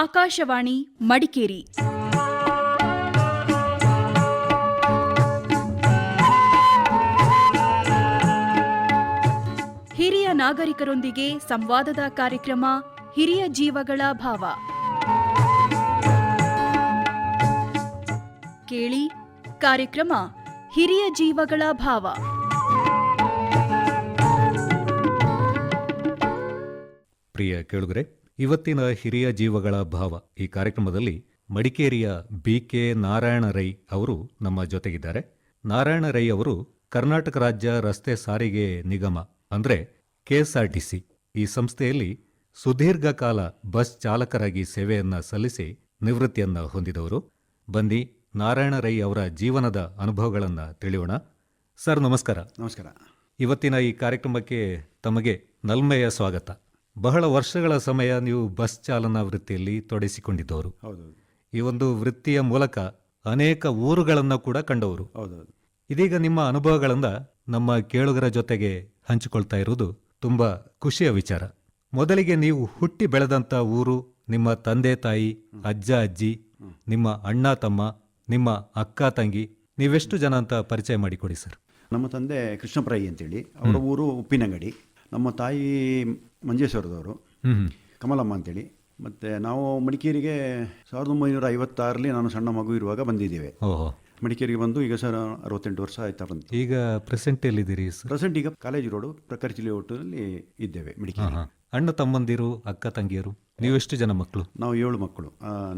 ಆಕಾಶವಾಣಿ, ಮಡಿಕೇರಿ. ಹಿರಿಯ ನಾಗರಿಕರೊಂದಿಗೆ ಸಂವಾದದ ಕಾರ್ಯಕ್ರಮ, ಹಿರಿಯ ಜೀವಗಳ ಭಾವ. ಕೇಳಿ, ಕಾರ್ಯಕ್ರಮ, ಹಿರಿಯ ಜೀವಗಳ ಭಾವ. ಪ್ರಿಯ ಕೇಳುಗರೆ ಇವತ್ತಿನ ಹಿರಿಯ ಜೀವಗಳ ಭಾವ ಈ ಕಾರ್ಯಕ್ರಮದಲ್ಲಿ ಮಡಿಕೇರಿಯ ಬಿ ಕೆ ನಾರಾಯಣ ರೈ ಅವರು ನಮ್ಮ ಜೊತೆಗಿದ್ದಾರೆ. ನಾರಾಯಣ ರೈ ಅವರು ಕರ್ನಾಟಕ ರಾಜ್ಯ ರಸ್ತೆ ಸಾರಿಗೆ ನಿಗಮ ಅಂದ್ರೆ ಕೆಎಸ್ಆರ್ಟಿಸಿ ಈ ಸಂಸ್ಥೆಯಲ್ಲಿ ಸುದೀರ್ಘ ಕಾಲ ಬಸ್ ಚಾಲಕರಾಗಿ ಸೇವೆಯನ್ನ ಸಲ್ಲಿಸಿ ನಿವೃತ್ತಿಯನ್ನ ಹೊಂದಿದವರು. ಬನ್ನಿ ನಾರಾಯಣ ರೈ ಅವರ ಜೀವನದ ಅನುಭವಗಳನ್ನು ತಿಳಿಯೋಣ. ಸರ್ ನಮಸ್ಕಾರ. ನಮಸ್ಕಾರ. ಇವತ್ತಿನ ಈ ಕಾರ್ಯಕ್ರಮಕ್ಕೆ ತಮಗೆ ನಲ್ಮೆಯ ಸ್ವಾಗತ. ಬಹಳ ವರ್ಷಗಳ ಸಮಯ ನೀವು ಬಸ್ ಚಾಲನಾ ವೃತ್ತಿಯಲ್ಲಿ ತೊಡಗಿಸಿಕೊಂಡಿದ್ದವರು. ಈ ಒಂದು ವೃತ್ತಿಯ ಮೂಲಕ ಅನೇಕ ಊರುಗಳನ್ನು ಕೂಡ ಕಂಡವರು. ಇದೀಗ ನಿಮ್ಮ ಅನುಭವಗಳನ್ನ ನಮ್ಮ ಕೇಳುಗರ ಜೊತೆಗೆ ಹಂಚಿಕೊಳ್ತಾ ಇರುವುದು ತುಂಬಾ ಖುಷಿಯ ವಿಚಾರ. ಮೊದಲಿಗೆ ನೀವು ಹುಟ್ಟಿ ಬೆಳೆದಂತ ಊರು ನಿಮ್ಮ ತಂದೆ ತಾಯಿ ಅಜ್ಜ ಅಜ್ಜಿ ನಿಮ್ಮ ಅಣ್ಣ ತಮ್ಮ ನಿಮ್ಮ ಅಕ್ಕ ತಂಗಿ ನೀವೆಷ್ಟು ಜನ ಅಂತ ಪರಿಚಯ ಮಾಡಿಕೊಡಿ ಸರ್. ನಮ್ಮ ತಂದೆ ಕೃಷ್ಣಪ್ರಾಯಿ ಅಂತೇಳಿ. ಅವರ ಊರು ಉಪ್ಪಿನಂಗಡಿ. ನಮ್ಮ ತಾಯಿ ಮಂಜೇಶ್ವರದವರು ಕಮಲಮ್ಮ ಅಂತೇಳಿ. ಮತ್ತು ನಾವು ಮಡಿಕೇರಿಗೆ ಸಾವಿರದ ಒಂಬೈನೂರ ಐವತ್ತಾರಲ್ಲಿ ನಾನು ಸಣ್ಣ ಮಗು ಇರುವಾಗ ಬಂದಿದ್ದೇವೆ. ಮಡಿಕೇರಿಗೆ ಬಂದು ಈಗ ಸರ್ ಅರವತ್ತೆಂಟು ವರ್ಷ ಆಯ್ತಾ ಬಂತು. ಈಗ ಪ್ರೆಸೆಂಟ್ ಎಲ್ಲಿದ್ದೀರಿ ಪ್ರೆಸೆಂಟ್ ಈಗ ಕಾಲೇಜ್ ರೋಡು ಪ್ರಕರ್ಚಿಲಿ ಒಟ್ಟಿನಲ್ಲಿ ಇದ್ದೇವೆ ಮಡಿಕೇರಿ ಅಣ್ಣ ತಮ್ಮಂದಿರು ಅಕ್ಕ ತಂಗಿಯರು ನೀವೆಷ್ಟು ಜನ ಮಕ್ಕಳು? ನಾವು ಏಳು ಮಕ್ಕಳು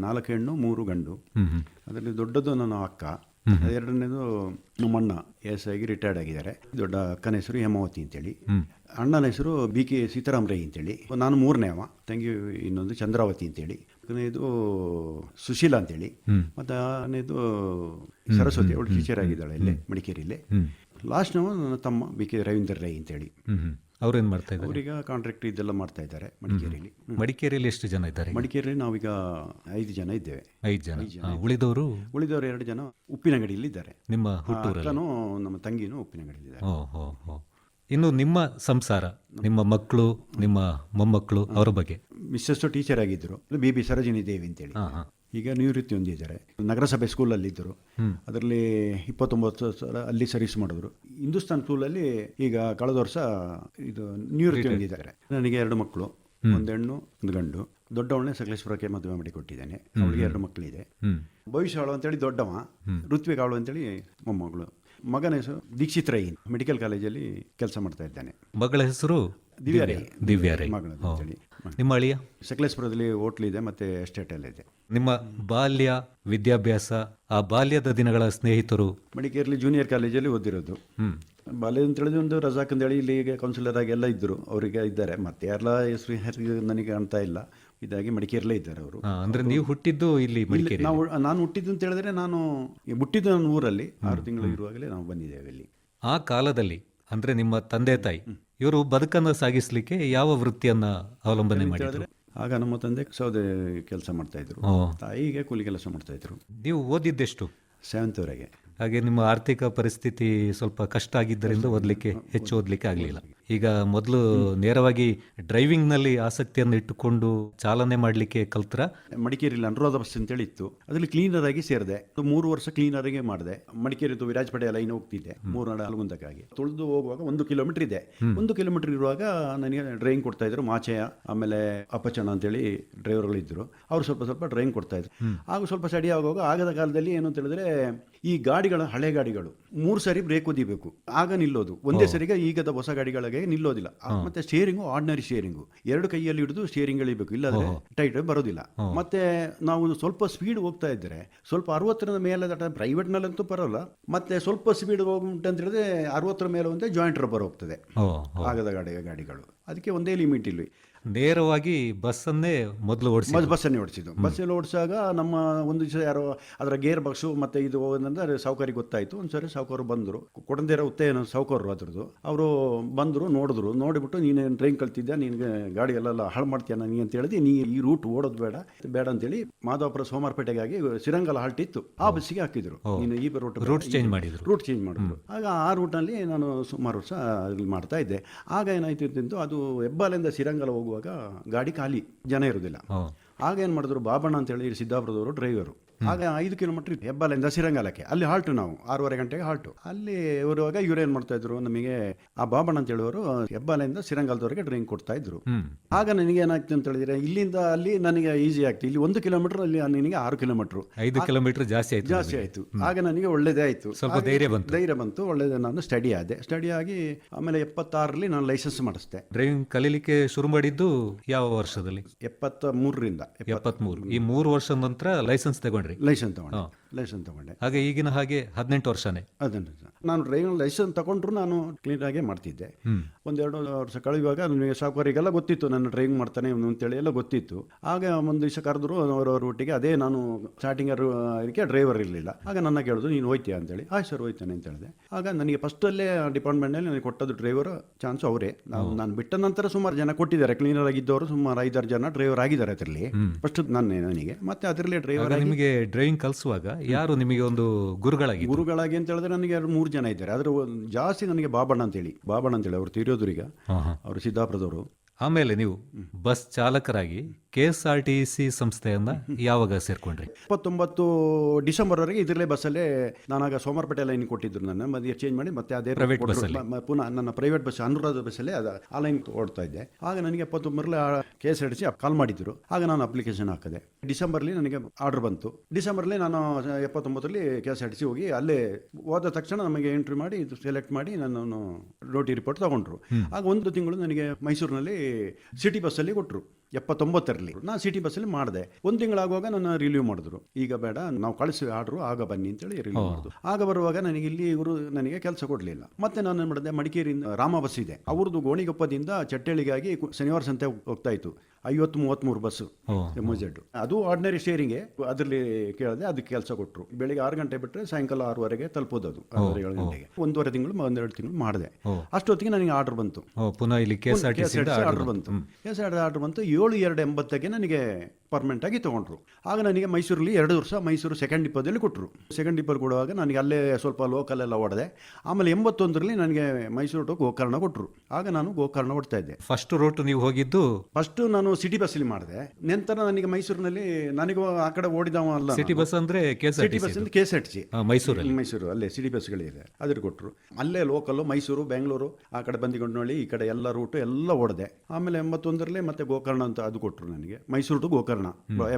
ನಾಲ್ಕು ಹೆಣ್ಣು ಮೂರು ಗಂಡು. ಅದರಲ್ಲಿ ದೊಡ್ಡದು ನನ್ನ ಅಕ್ಕ ಎರಡನೇದು ನಮ್ಮಣ್ಣ ಎಸ್ ಆಗಿ ರಿಟೈರ್ಡ್ ಆಗಿದ್ದಾರೆ. ದೊಡ್ಡ ಅಕ್ಕನ ಹೆಸರು ಹೇಮಾವತಿ ಅಂತೇಳಿ. ಅಣ್ಣನ ಹೆಸರು ಬಿ ಕೆ ಸೀತಾರಾಮ್ ರೈ ಅಂತೇಳಿ. ನಾನು ಮೂರನೇ ಅವ ತಂಗಿ ಇನ್ನೊಂದು ಚಂದ್ರಾವತಿ ಅಂತೇಳಿ. ಇದು ಸುಶೀಲಾ ಅಂತೇಳಿ. ಮತ್ತು ಇದು ಸರಸ್ವತಿ ಅವಳು ಟೀಚರ್ ಆಗಿದ್ದಾಳೆ ಇಲ್ಲೇ ಮಡಿಕೇರಿಯಲ್ಲಿ. ಲಾಸ್ಟ್ ನಾವು ನನ್ನ ತಮ್ಮ ಬಿ ಕೆ ರವೀಂದ್ರ ರೈ ಅಂತೇಳಿ. ಅವ್ರೇನ್ ಮಾಡ್ತಾ ಇದ್ದಾರೆ? ಅವರೀಗ ಕಾಂಟ್ರಾಕ್ಟ್ ಇದೆಲ್ಲ ಮಾಡ್ತಾ ಇದ್ದಾರೆ ಮಡಿಕೇರಿಯಲ್ಲಿ. ಮಡಿಕೇರಿಯಲ್ಲಿ ಎಷ್ಟು ಜನ ಇದ್ದಾರೆ ಮಡಿಕೇರಿಯಲ್ಲಿ ನಾವೀಗ ಐದು ಜನ ಇದ್ದೇವೆ. ಐದು ಜನ. ಉಳಿದವರು? ಉಳಿದವರು ಎರಡು ಜನ ಉಪ್ಪಿನಂಗಡಿಯಲ್ಲಿ ಇದ್ದಾರೆ ನಿಮ್ಮ ಆ, ನಮ್ಮ ತಂಗಿನೂ ಉಪ್ಪಿನಂಗಡಿಯಲ್ಲಿ ಹೋ ಇನ್ನು ನಿಮ್ಮ ಸಂಸಾರ ನಿಮ್ಮ ಮಕ್ಕಳು ನಿಮ್ಮ ಮೊಮ್ಮಕ್ಕಳು ಅವರ ಬಗ್ಗೆ. ಮಿಸ್ಸಸ್ ಟೀಚರ್ ಆಗಿದ್ದರು. ಬಿ ಬಿ ಸರೋಜಿನಿ ದೇವಿ ಅಂತೇಳಿ ಈಗ ನಿವೃತ್ತಿ ಹೊಂದಿದ್ದಾರೆ ನಗರಸಭೆ ಸ್ಕೂಲಲ್ಲಿ ಇದ್ದರು ಅದರಲ್ಲಿ ಇಪ್ಪತ್ತೊಂಬತ್ತು ಸಲ ಅಲ್ಲಿ ಸರ್ವಿಸ್ ಮಾಡಿದ್ರು. ಹಿಂದೂಸ್ತಾನ್ ಸ್ಕೂಲಲ್ಲಿ ಈಗ ಕಳೆದ ವರ್ಷ ಇದು ನಿವೃತ್ತಿ ಹೊಂದಿದ್ದಾರೆ ನನಗೆ ಎರಡು ಮಕ್ಕಳು. ಒಂದು ಹೆಣ್ಣು ಒಂದು ಗಂಡು. ದೊಡ್ಡವಳನ್ನೇ ಸಕಲೇಶ್ವರಕ್ಕೆ ಮದುವೆ ಮಾಡಿ ಕೊಟ್ಟಿದ್ದೇನೆ ಅವಳಿಗೆ ಎರಡು ಮಕ್ಕಳಿದೆ. ಭವಿಷ್ಯ ಭವಿಷ್ಯವಾಳು ಅಂತೇಳಿ ದೊಡ್ಡವ. ಋತ್ವಿಕಾಳು ಅಂತೇಳಿ ಮೊಮ್ಮಗಳು. ಮಗನ ಹೆಸರು ದೀಕ್ಷಿತ್ ರೈ ಮೆಡಿಕಲ್ ಕಾಲೇಜಲ್ಲಿ ಕೆಲಸ ಮಾಡ್ತಾ ಇದ್ದಾನೆ. ಮಗಳ ಹೆಸರು ದಿವ್ಯ ರೈ. ದಿವ್ಯ ರೈ. ಮಗಳದ್ದು ಅಂತೇಳಿ. ನಿಮ್ಮ ಅಳಿಯ? ಸಕಲೇಶ್ಪುರದಲ್ಲಿ ಹೋಟ್ಲ್ ಇದೆ ಮತ್ತೆ ಎಸ್ಟೇಟ್ ಅಲ್ಲಿ ಇದೆ. ನಿಮ್ಮ ಬಾಲ್ಯ ವಿದ್ಯಾಭ್ಯಾಸ ಆ ಬಾಲ್ಯದ ದಿನಗಳ ಸ್ನೇಹಿತರು? ಮಡಿಕೇರಿಲಿ ಜೂನಿಯರ್ ಕಾಲೇಜಲ್ಲಿ ಓದಿರೋದು. ಹ್ಮ್. ಬಾಲ್ಯ ಅಂತ ಹೇಳಿದ್ರೆ ಒಂದು ರಜಾಕ್ ಅಂತೇಳಿ ಇಲ್ಲಿ ಈಗ ಕೌನ್ಸಿಲರ್ ಆಗಿ ಎಲ್ಲ ಇದ್ದರು ಅವರಿಗೆ ಇದ್ದಾರೆ. ಮತ್ತೆ ಯಾರೆಲ್ಲ ಹೆಸರು ಹೆಸರು ನನಗೆ ಕಾಣ್ತಾ ಇಲ್ಲ. ಇದಾಗಿ ಮಡಿಕೇರಿಲೇ ಇದ್ದಾರೆ ಅವರು. ಅಂದ್ರೆ ನೀವು ಹುಟ್ಟಿದ್ದು ಇಲ್ಲಿ ಮಡಿಕೇರಿ ನಾವು ನಾನು ಹುಟ್ಟಿದ್ದು ಅಂತ ಹೇಳಿದ್ರೆ ನಾನು ಹುಟ್ಟಿದ್ದು ನನ್ನ ಊರಲ್ಲಿ ಆರು ತಿಂಗಳು ಇರುವಾಗಲೇ ನಾವು ಬಂದಿದ್ದೇವೆ ಇಲ್ಲಿ. ಆ ಕಾಲದಲ್ಲಿ ಅಂದ್ರೆ ನಿಮ್ಮ ತಂದೆ ತಾಯಿ ಇವರು ಬದುಕನ್ನು ಸಾಗಿಸ್ಲಿಕ್ಕೆ ಯಾವ ವೃತ್ತಿಯನ್ನ ಅವಲಂಬನೆ ಮಾಡಿದ್ರು? ಆಗ ನಮ್ಮ ತಂದೆ ಸೌದೆ ಕೆಲಸ ಮಾಡ್ತಾ ಇದ್ರು. ತಾಯಿಗೆ ಕೂಲಿ ಕೆಲಸ ಮಾಡ್ತಾ ಇದ್ರು. ನೀವು ಓದಿದ್ದೆಷ್ಟು? ಸೆವೆಂತ್ವರೆಗೆ ಹಾಗೆ ನಿಮ್ಮ ಆರ್ಥಿಕ ಪರಿಸ್ಥಿತಿ ಸ್ವಲ್ಪ ಕಷ್ಟ ಆಗಿದ್ದರಿಂದ ಓದಲಿಕ್ಕೆ ಹೆಚ್ಚು ಓದಲಿಕ್ಕೆ ಆಗಲಿಲ್ಲ. ಈಗ ಮೊದಲು ನೇರವಾಗಿ ಡ್ರೈವಿಂಗ್ನಲ್ಲಿ ಆಸಕ್ತಿಯನ್ನು ಇಟ್ಟುಕೊಂಡು ಚಾಲನೆ ಮಾಡಲಿಕ್ಕೆ ಕಲ್ತರ? ಮಡಿಕೇರಿಯಲ್ಲಿ ಅನುರಾಧ ಬಸ್ ಅಂತೇಳಿ ಇತ್ತು. ಅದರಲ್ಲಿ ಕ್ಲೀನರ್ ಆಗಿ ಸೇರಿದೆ. ಮೂರು ವರ್ಷ ಕ್ಲೀನರ್ ಆಗಿ ಮಾಡಿದೆ. ಮಡಿಕೇರಿದು ವಿರಾಜಪೇಟೆ ಲೈನ್ ಹೋಗ್ತಿದ್ದೆ. ಮೂರು ನಾಡು ಅಲ್ಗುಂದಕ್ಕಾಗಿ ತುಳಿದು ಹೋಗುವಾಗ ಒಂದು ಕಿಲೋಮೀಟರ್ ಇದೆ. ಒಂದು ಕಿಲೋಮೀಟರ್ ಇರುವಾಗ ನನಗೆ ಡ್ರೈವಿಂಗ್ ಕೊಡ್ತಾ ಇದ್ರು ಮಾಚಯ ಆಮೇಲೆ ಅಪಚನ ಅಂತೇಳಿ ಡ್ರೈವರ್ಗಳು ಇದ್ರು ಅವ್ರು ಸ್ವಲ್ಪ ಸ್ವಲ್ಪ ಡ್ರೈವಿಂಗ್ ಕೊಡ್ತಾ ಇದ್ರು. ಆಗ ಸ್ವಲ್ಪ ಸ್ಟಡಿ ಆಗುವಾಗ ಆಗದ ಕಾಲದಲ್ಲಿ ಏನು ಅಂತ ಹೇಳಿದ್ರೆ ಈ ಗಾಡಿಗಳ ಹಳೆ ಗಾಡಿಗಳು ಮೂರು ಸಾರಿ ಬ್ರೇಕ್ ಒದಿಬೇಕು. ಆಗ ನಿಲ್ಲೋದು. ಒಂದೇ ಸರಿಗೆ ಈಗದ ಹೊಸ ಗಾಡಿಗಳಿಗೆ ನಿಲ್ಲೋದಿಲ್ಲ. ಮತ್ತೆ ಸ್ಟೇರಿಂಗು ಆರ್ಡಿನರಿ ಸ್ಟೇರಿಂಗು ಎರಡು ಕೈಯಲ್ಲಿ ಹಿಡಿದು ಸ್ಟೇರಿಂಗ್ ಎಳಿಬೇಕು ಇಲ್ಲದ್ರೆ ಟೈಟ್ ಬರೋದಿಲ್ಲ. ಮತ್ತೆ ನಾವು ಸ್ವಲ್ಪ ಸ್ಪೀಡ್ ಹೋಗ್ತಾ ಇದ್ರೆ ಸ್ವಲ್ಪ ಅರವತ್ತರ ಮೇಲೆ ಪ್ರೈವೇಟ್ ನಲ್ಲಂತೂ ಬರೋಲ್ಲ ಮತ್ತೆ ಸ್ವಲ್ಪ ಸ್ಪೀಡ್ ಹೋಗ್ಬಿಟ್ಟು ಅಂತ ಹೇಳಿದ್ರೆ ಅರವತ್ತರ ಮೇಲೆ ಒಂದೇ ಜಾಯಿಂಟ್ ರಬ್ಬರ್ ಹೋಗ್ತದೆ ಆಗದ ಗಾಡಿ ಗಾಡಿಗಳು. ಅದಕ್ಕೆ ಒಂದೇ ಲಿಮಿಟ್ ಇಲ್ಲಿ. ನೇರವಾಗಿ ಬಸ್ಸನ್ನೇ ಮೊದಲು ಓಡಿಸಿ ಮೊದಲು ಬಸ್ಸನ್ನೇ ಓಡಿಸಿದ್ದು. ಬಸ್ಸಲ್ಲಿ ಓಡಿಸಿದಾಗ ನಮ್ಮ ಒಂದು ದಿವಸ ಯಾರೋ ಅದರ ಗೇರ್ ಬಕ್ಸು ಮತ್ತು ಇದು ಹೋಗೋದಂದ್ರೆ ಸಾವುಕಾರಿಗೆ ಗೊತ್ತಾಯಿತು. ಒಂದು ಸರಿ ಸಾವುಕಾರು ಬಂದರು. ಕೊಡಂದೇರ ಉತ್ತೇನ ಸಾವುಕಾರರು ಅದ್ರದ್ದು. ಅವರು ಬಂದರು ನೋಡಿದ್ರು. ನೋಡಿಬಿಟ್ಟು ನೀನು ಟ್ರೈನ್ ಕಲ್ತಿದ್ದೆ ನಿನಗೆ ಗಾಡಿ ಎಲ್ಲ ಹಾಳು ಮಾಡ್ತೀಯ ನನಗೆ ಅಂತ ನೀ ಈ ರೂಟ್ ಓಡೋದು ಬೇಡ ಬೇಡ ಅಂತೇಳಿ ಮಾಧವಪುರ ಸೋಮಾರ್ಪೇಟೆಗಾಗಿ ಸಿರಂಗಲ ಹಾಲ್ಟ್ ಇತ್ತು. ಆ ಬಸ್ಸಿಗೆ ಹಾಕಿದ್ರು. ನೀನು ಈ ರೂಟ್ ರೂಟ್ ಚೇಂಜ್ ಮಾಡಿದ್ರು. ರೂಟ್ ಚೇಂಜ್ ಮಾಡಿದ್ರು. ಆಗ ಆ ರೂಟ್ನಲ್ಲಿ ನಾನು ಸುಮಾರು ವರ್ಷ ಅಲ್ಲಿ ಮಾಡ್ತಾ ಇದ್ದೆ. ಆಗ ಏನಾಯ್ತು ಅದು ಹೆಬ್ಬಾಲಿಂದ ಸಿರಂಗಲ ಹೋಗುವಾಗ ಗಾಡಿ ಖಾಲಿ ಜನ ಇರೋದಿಲ್ಲ ಆಗ ಏನು ಮಾಡಿದ್ರು ಬಾಬಣ್ಣ ಅಂತ ಹೇಳಿ ಸಿದ್ದಾಪುರದವರು ಡ್ರೈವರು ಆಗ ಐದು ಕಿಲೋಮೀಟರ್ ಹೆಬ್ಬಾಲಿಂದ ಸಿರಂಗಾಲಕ್ಕೆ ಅಲ್ಲಿ ಹಾಲ್ಟು ನಾವು ಆರೂವರೆ ಗಂಟೆಗೆ ಹಾಲ್ಟು. ಅಲ್ಲಿ ಇರುವಾಗ ಇವ್ರು ಏನ್ ಮಾಡ್ತಾ ಇದ್ರು ನಮಗೆ ಆ ಬಾಬಣ್ಣ ಅಂತ ಹೇಳುವರು ಹೆಬ್ಬಾಲಿಂದ ಸಿರಂಗಾಲದವರೆಗೆ ಡ್ರಿಂಕ್ ಕೊಡ್ತಾ ಇದ್ರು. ಆಗ ನನಗೆ ಏನಾಗ್ತದೆ ಅಂತ ಹೇಳಿದ್ರೆ ಇಲ್ಲಿಂದ ಅಲ್ಲಿ ನನಗೆ ಈಸಿ ಆಗ್ತದೆ ಇಲ್ಲಿ ಒಂದು ಕಿಲೋಮೀಟರ್ ಅಲ್ಲಿ ನಿನಗೆ ಆರು ಕಿಲೋಮೀಟರ್ ಐದು ಕಿಲೋಮೀಟರ್ ಜಾಸ್ತಿ ಆಯ್ತು ಜಾಸ್ತಿ ಆಯ್ತು. ಆಗ ನನಗೆ ಒಳ್ಳೇದೇ ಆಯ್ತು. ಸ್ವಲ್ಪ ಧೈರ್ಯ ಬಂತು. ಧೈರ್ಯ ಬಂತು ಒಳ್ಳೇದೇ. ನಾನು ಸ್ಟಡಿ ಆದೆ. ಸ್ಟಡಿ ಆಗಿ ಆಮೇಲೆ ಎಪ್ಪತ್ತಾರಲ್ಲಿ ನಾನು ಲೈಸೆನ್ಸ್ ಮಾಡಿಸ್ದೆ. ಡ್ರೈವಿಂಗ್ ಕಲೀಲಿಕ್ಕೆ ಶುರು ಮಾಡಿದ್ದು ಯಾವ ವರ್ಷದಲ್ಲಿ? ಎಪ್ಪತ್ತ ಮೂರರಿಂದ. ಎಪ್ಪತ್ಮೂರು ಈ ಮೂರು ವರ್ಷದ ನಂತರ ಲೈಸೆನ್ಸ್ ತಗೊಂಡ್ರಿ ಲೈಸೆನ್ಸ್ ತಗೊಂಡೆ ಲೈಸೆನ್ಸ್ ತಗೊಂಡೆ. ಹಾಗೆ ಈಗಿನ ಹಾಗೆ ಹದಿನೆಂಟು ವರ್ಷನೇ. ಅದನ್ನು ನಾನು ಡ್ರೈವಿಂಗ್ ಲೈಸೆನ್ಸ್ ತಗೊಂಡ್ರು ನಾನು ಕ್ಲೀನ್ ಆಗೇ ಮಾಡ್ತಿದ್ದೆ. ಒಂದೆರಡು ವರ್ಷ ಕಳೆಯುವಾಗ ನನಗೆ ಸಾಕುವರಿಗೆಲ್ಲ ಗೊತ್ತಿತ್ತು ನಾನು ಡ್ರೈವಿಂಗ್ ಮಾಡ್ತಾನೆ ಅಂತೇಳಿ ಎಲ್ಲ ಗೊತ್ತಿತ್ತು. ಆಗ ಒಂದು ದಿವಸ ಕರೆದ್ರು ಅವರವ್ರ ಒಟ್ಟಿಗೆ ಅದೇ ನಾನು ಸ್ಟಾರ್ಟಿಂಗ್ ಇದಕ್ಕೆ ಡ್ರೈವರ್ ಇರಲಿಲ್ಲ. ಆಗ ನನ್ನ ಕೇಳಿದ್ರು ನೀನು ಹೋಯ್ತೀಯ? ಅಂತೇಳಿ. ಆಯ್ತು ಸರ್ ಹೋಯ್ತಾನೆ ಅಂತ ಹೇಳಿದೆ. ಆಗ ನನಗೆ ಫಸ್ಟಲ್ಲೇ ಡಿಪಾರ್ಟ್ಮೆಂಟ್ನಲ್ಲಿ ನನಗೆ ಕೊಟ್ಟದ್ದು ಡ್ರೈವರ್ ಚಾನ್ಸ್ ಅವರೇ. ನಾವು ನಾನು ಬಿಟ್ಟ ನಂತರ ಸುಮಾರು ಜನ ಕೊಟ್ಟಿದ್ದಾರೆ. ಕ್ಲೀನರ್ ಆಗಿದ್ದವರು ಸುಮಾರು ಐದಾರು ಜನ ಡ್ರೈವರ್ ಆಗಿದ್ದಾರೆ ಅದರಲ್ಲಿ. ಫಸ್ಟ್ ನನ್ನೇ ನನಗೆ. ಮತ್ತೆ ಅದರಲ್ಲಿ ಡ್ರೈವರ್ ನಿಮಗೆ ಡ್ರೈವಿಂಗ್ ಕಲಿಸುವಾಗ ಯಾರು ನಿಮಗೆ ಒಂದು ಗುರುಗಳಾಗಿ ಗುರುಗಳಾಗಿ ಅಂತ ಹೇಳಿದ್ರೆ ನನಗೆ ಎರಡು ಮೂರು ಜನ ಇದ್ದಾರೆ. ಆದ್ರೆ ಜಾಸ್ತಿ ನನಗೆ ಬಾಬಣ್ಣ ಅಂತೇಳಿ. ಬಾಬಣ್ಣ ಅಂತೇಳಿ ಅವರು ಹಾ. ಅವರು ಸಿದ್ದಾಪುರದವರು. ಆಮೇಲೆ ನೀವು bus ಚಾಲಕರಾಗಿ K S R T C ಸಂಸ್ಥೆಯನ್ನ ಯಾವಾಗ ಸೇರ್ಕೊಂಡ್ರಿ? ಇಪ್ಪತ್ತೊಂಬತ್ತು ಡಿಸೆಂಬರ್ವರೆಗೆ ಇದರಲ್ಲೇ ಬಸ್ಸಲ್ಲೇ ನಾನಾಗ ಸೋಮವಾರಪೇಟೆ ಲೈನ್ ಕೊಟ್ಟಿದ್ರು ನನ್ನ. ಮತ್ತೆ ಚೇಂಜ್ ಮಾಡಿ ಮತ್ತೆ ಅದೇ ಪ್ರೈವೇಟ್ ಬಸ್ ಬಸ್ಸಲ್ಲಿ. ಪುನಃ ನನ್ನ ಪ್ರೈವೇಟ್ ಬಸ್ ಅನುರಾಧ ಬಸ್ಸಲ್ಲೇ ಅದು ಆ ಲೈನ್ ಓಡ್ತಾ ಇದ್ದೆ. ಆಗ ನನಗೆ ಎಪ್ಪತ್ತೊಂಬರಲ್ಲಿ K S R T C call ಮಾಡಿದ್ರು. ಆಗ ನಾನು ಅಪ್ಲಿಕೇಶನ್ ಹಾಕಿದೆ. ಡಿಸೆಂಬರ್ಲಿ ನನಗೆ ಆರ್ಡರ್ ಬಂತು. ಡಿಸೆಂಬರ್ಲಿ ನಾನು ಎಪ್ಪತ್ತೊಂಬತ್ತರಲ್ಲಿ K S R T C ಹೋಗಿ ಅಲ್ಲೇ ಹೋದ ತಕ್ಷಣ ನಮಗೆ ಎಂಟ್ರಿ ಮಾಡಿ ಇದು ಸೆಲೆಕ್ಟ್ ಮಾಡಿ ನನ್ನನ್ನು ಡ್ಯೂಟಿ ರಿಪೋರ್ಟ್ ತಗೊಂಡ್ರು. ಆಗ ಒಂದು ತಿಂಗಳು ನನಗೆ ಮೈಸೂರಿನಲ್ಲಿ ಸಿಟಿ ಬಸ್ಸಲ್ಲಿ ಕೊಟ್ಟರು ಎಪ್ಪತ್ತೊಂಬತ್ತರಲ್ಲಿ ನಾನು ಸಿಟಿ ಬಸ್ಸಲ್ಲಿ ಮಾಡಿದೆ. ಒಂದು ತಿಂಗಳಾಗುವಾಗ ನನ್ನ ರಿಲೀವ್ ಮಾಡಿದ್ರು. ಈಗ ಬೇಡ ನಾವು ಕಳಿಸಿ ಆರ್ಡ್ರು ಆಗ ಬನ್ನಿ ಅಂತೇಳಿ ರಿಲೀವ್ ಮಾಡಿದ್ರು. ಆಗ ಬರುವಾಗ ನನಗೆ ಇಲ್ಲಿ ಇವರು ನನಗೆ ಕೆಲಸ ಕೊಡಲಿಲ್ಲ. ಮತ್ತೆ ನಾನು ಏನು ಮಾಡಿದೆ ಮಡಿಕೇರಿಯಿಂದ ರಾಮ ಬಸ್ ಇದೆ. ಅವ್ರದ್ದು ಗೋಣಿಗೊಪ್ಪದಿಂದ ಚಟ್ಟಳಿಗಾಗಿ ಶನಿವಾರ ಸಂತೆ ಹೋಗ್ತಾ ಇತ್ತು. ಐವತ್ತು ಮೂವತ್ತ್ಮೂರು ಬಸ್ಸು ಎಂ ಜೆಡ್ ಅದು ಆರ್ಡಿನರಿ ಶೇರಿಂಗೆ ಅದರಲ್ಲಿ ಕೇಳಿದೆ ಅದಕ್ಕೆ ಕೆಲಸ ಕೊಟ್ಟರು ಬೆಳಿಗ್ಗೆ ಆರು ಗಂಟೆ ಬಿಟ್ಟರೆ ಸಾಯಂಕಾಲ ಆರೂವರೆಗೆ ತಲುಪೋದು ಅದು ಆರೂವರೆ ಏಳು ಗಂಟೆಗೆ. ಒಂದೂವರೆ ತಿಂಗಳು ಒಂದೆರಡು ತಿಂಗಳು ಮಾಡಿದೆ. ಅಷ್ಟೊತ್ತಿಗೆ ನನಗೆ ಆರ್ಡರ್ ಬಂತು. ಪುನಃ ಇಲ್ಲಿ K S R T C order ಬಂತು. ಎಸ್ ಆರ್ ಆರ್ಡರ್ ಬಂತು. ಏಳು ಎರಡು ಎಂಬತ್ತಕ್ಕೆ ನನಗೆ ಪರ್ಮನೆಂಟ್ ಆಗಿ ತಗೊಂಡ್ರು. ಆಗ ನನಗೆ ಮೈಸೂರಲ್ಲಿ ಎರಡು ವರ್ಷ ಮೈಸೂರು ಸೆಕೆಂಡ್ ಡಿಪೋದಲ್ಲಿ ಕೊಟ್ಟರು ಸೆಕೆಂಡ್ ಡಿಪೋಲ್ ಕೊಡುವಾಗ ನನಗೆ ಅಲ್ಲೇ ಸ್ವಲ್ಪ ಲೋಕಲ್ ಎಲ್ಲ ಹೊಡೆದೆ ಆಮೇಲೆ ಎಂಬತ್ತೊಂದರಲ್ಲಿ ನನಗೆ ಮೈಸೂರು ಟು ಗೋಕರ್ಣ ಕೊಟ್ಟರು ಆಗ ನಾನು ಗೋಕರ್ಣ ಕೊಡ್ತಾ ಇದ್ದೆ. ಫಸ್ಟ್ ರೂಟ್ ನೀವು ಹೋಗಿದ್ದು? ಫಸ್ಟ್ ನಾನು ಸಿಟಿ ಬಸ್ಸಲ್ಲಿ ಮಾಡಿದೆ. ನಂತರ ನನಗೆ ಮೈಸೂರಿನಲ್ಲಿ ನನಗೂ ಆ ಕಡೆ ಓಡಿದವ ಅಲ್ಲ ಸಿಟಿ ಬಸ್ ಅಂದ್ರೆ ಸಿಟಿ ಟಿ ಬಸ್ ಅಂದ್ರೆ K S R T C ಮೈಸೂರಲ್ಲಿ. ಮೈಸೂರು ಅಲ್ಲೇ ಸಿಟಿ ಬಸ್ಗಳಿದೆ ಅದ್ರ ಕೊಟ್ಟರು ಅಲ್ಲೇ ಲೋಕಲ್ ಮೈಸೂರು ಬೆಂಗಳೂರು ಆ ಕಡೆ ಬಂದಿಗೊಂಡನಹಳ್ಳಿ ಈ ಕಡೆ ಎಲ್ಲ ರೂಟು ಎಲ್ಲ ಓಡಿದೆ. ಆಮೇಲೆ ಎಂಬತ್ತೊಂದರಲ್ಲೇ ಮತ್ತೆ ಗೋಕರ್ಣ ಅಂತ ಅದು ಕೊಟ್ಟರು ನನಗೆ. ಮೈಸೂರು ಟು ಗೋಕರ್ಣ.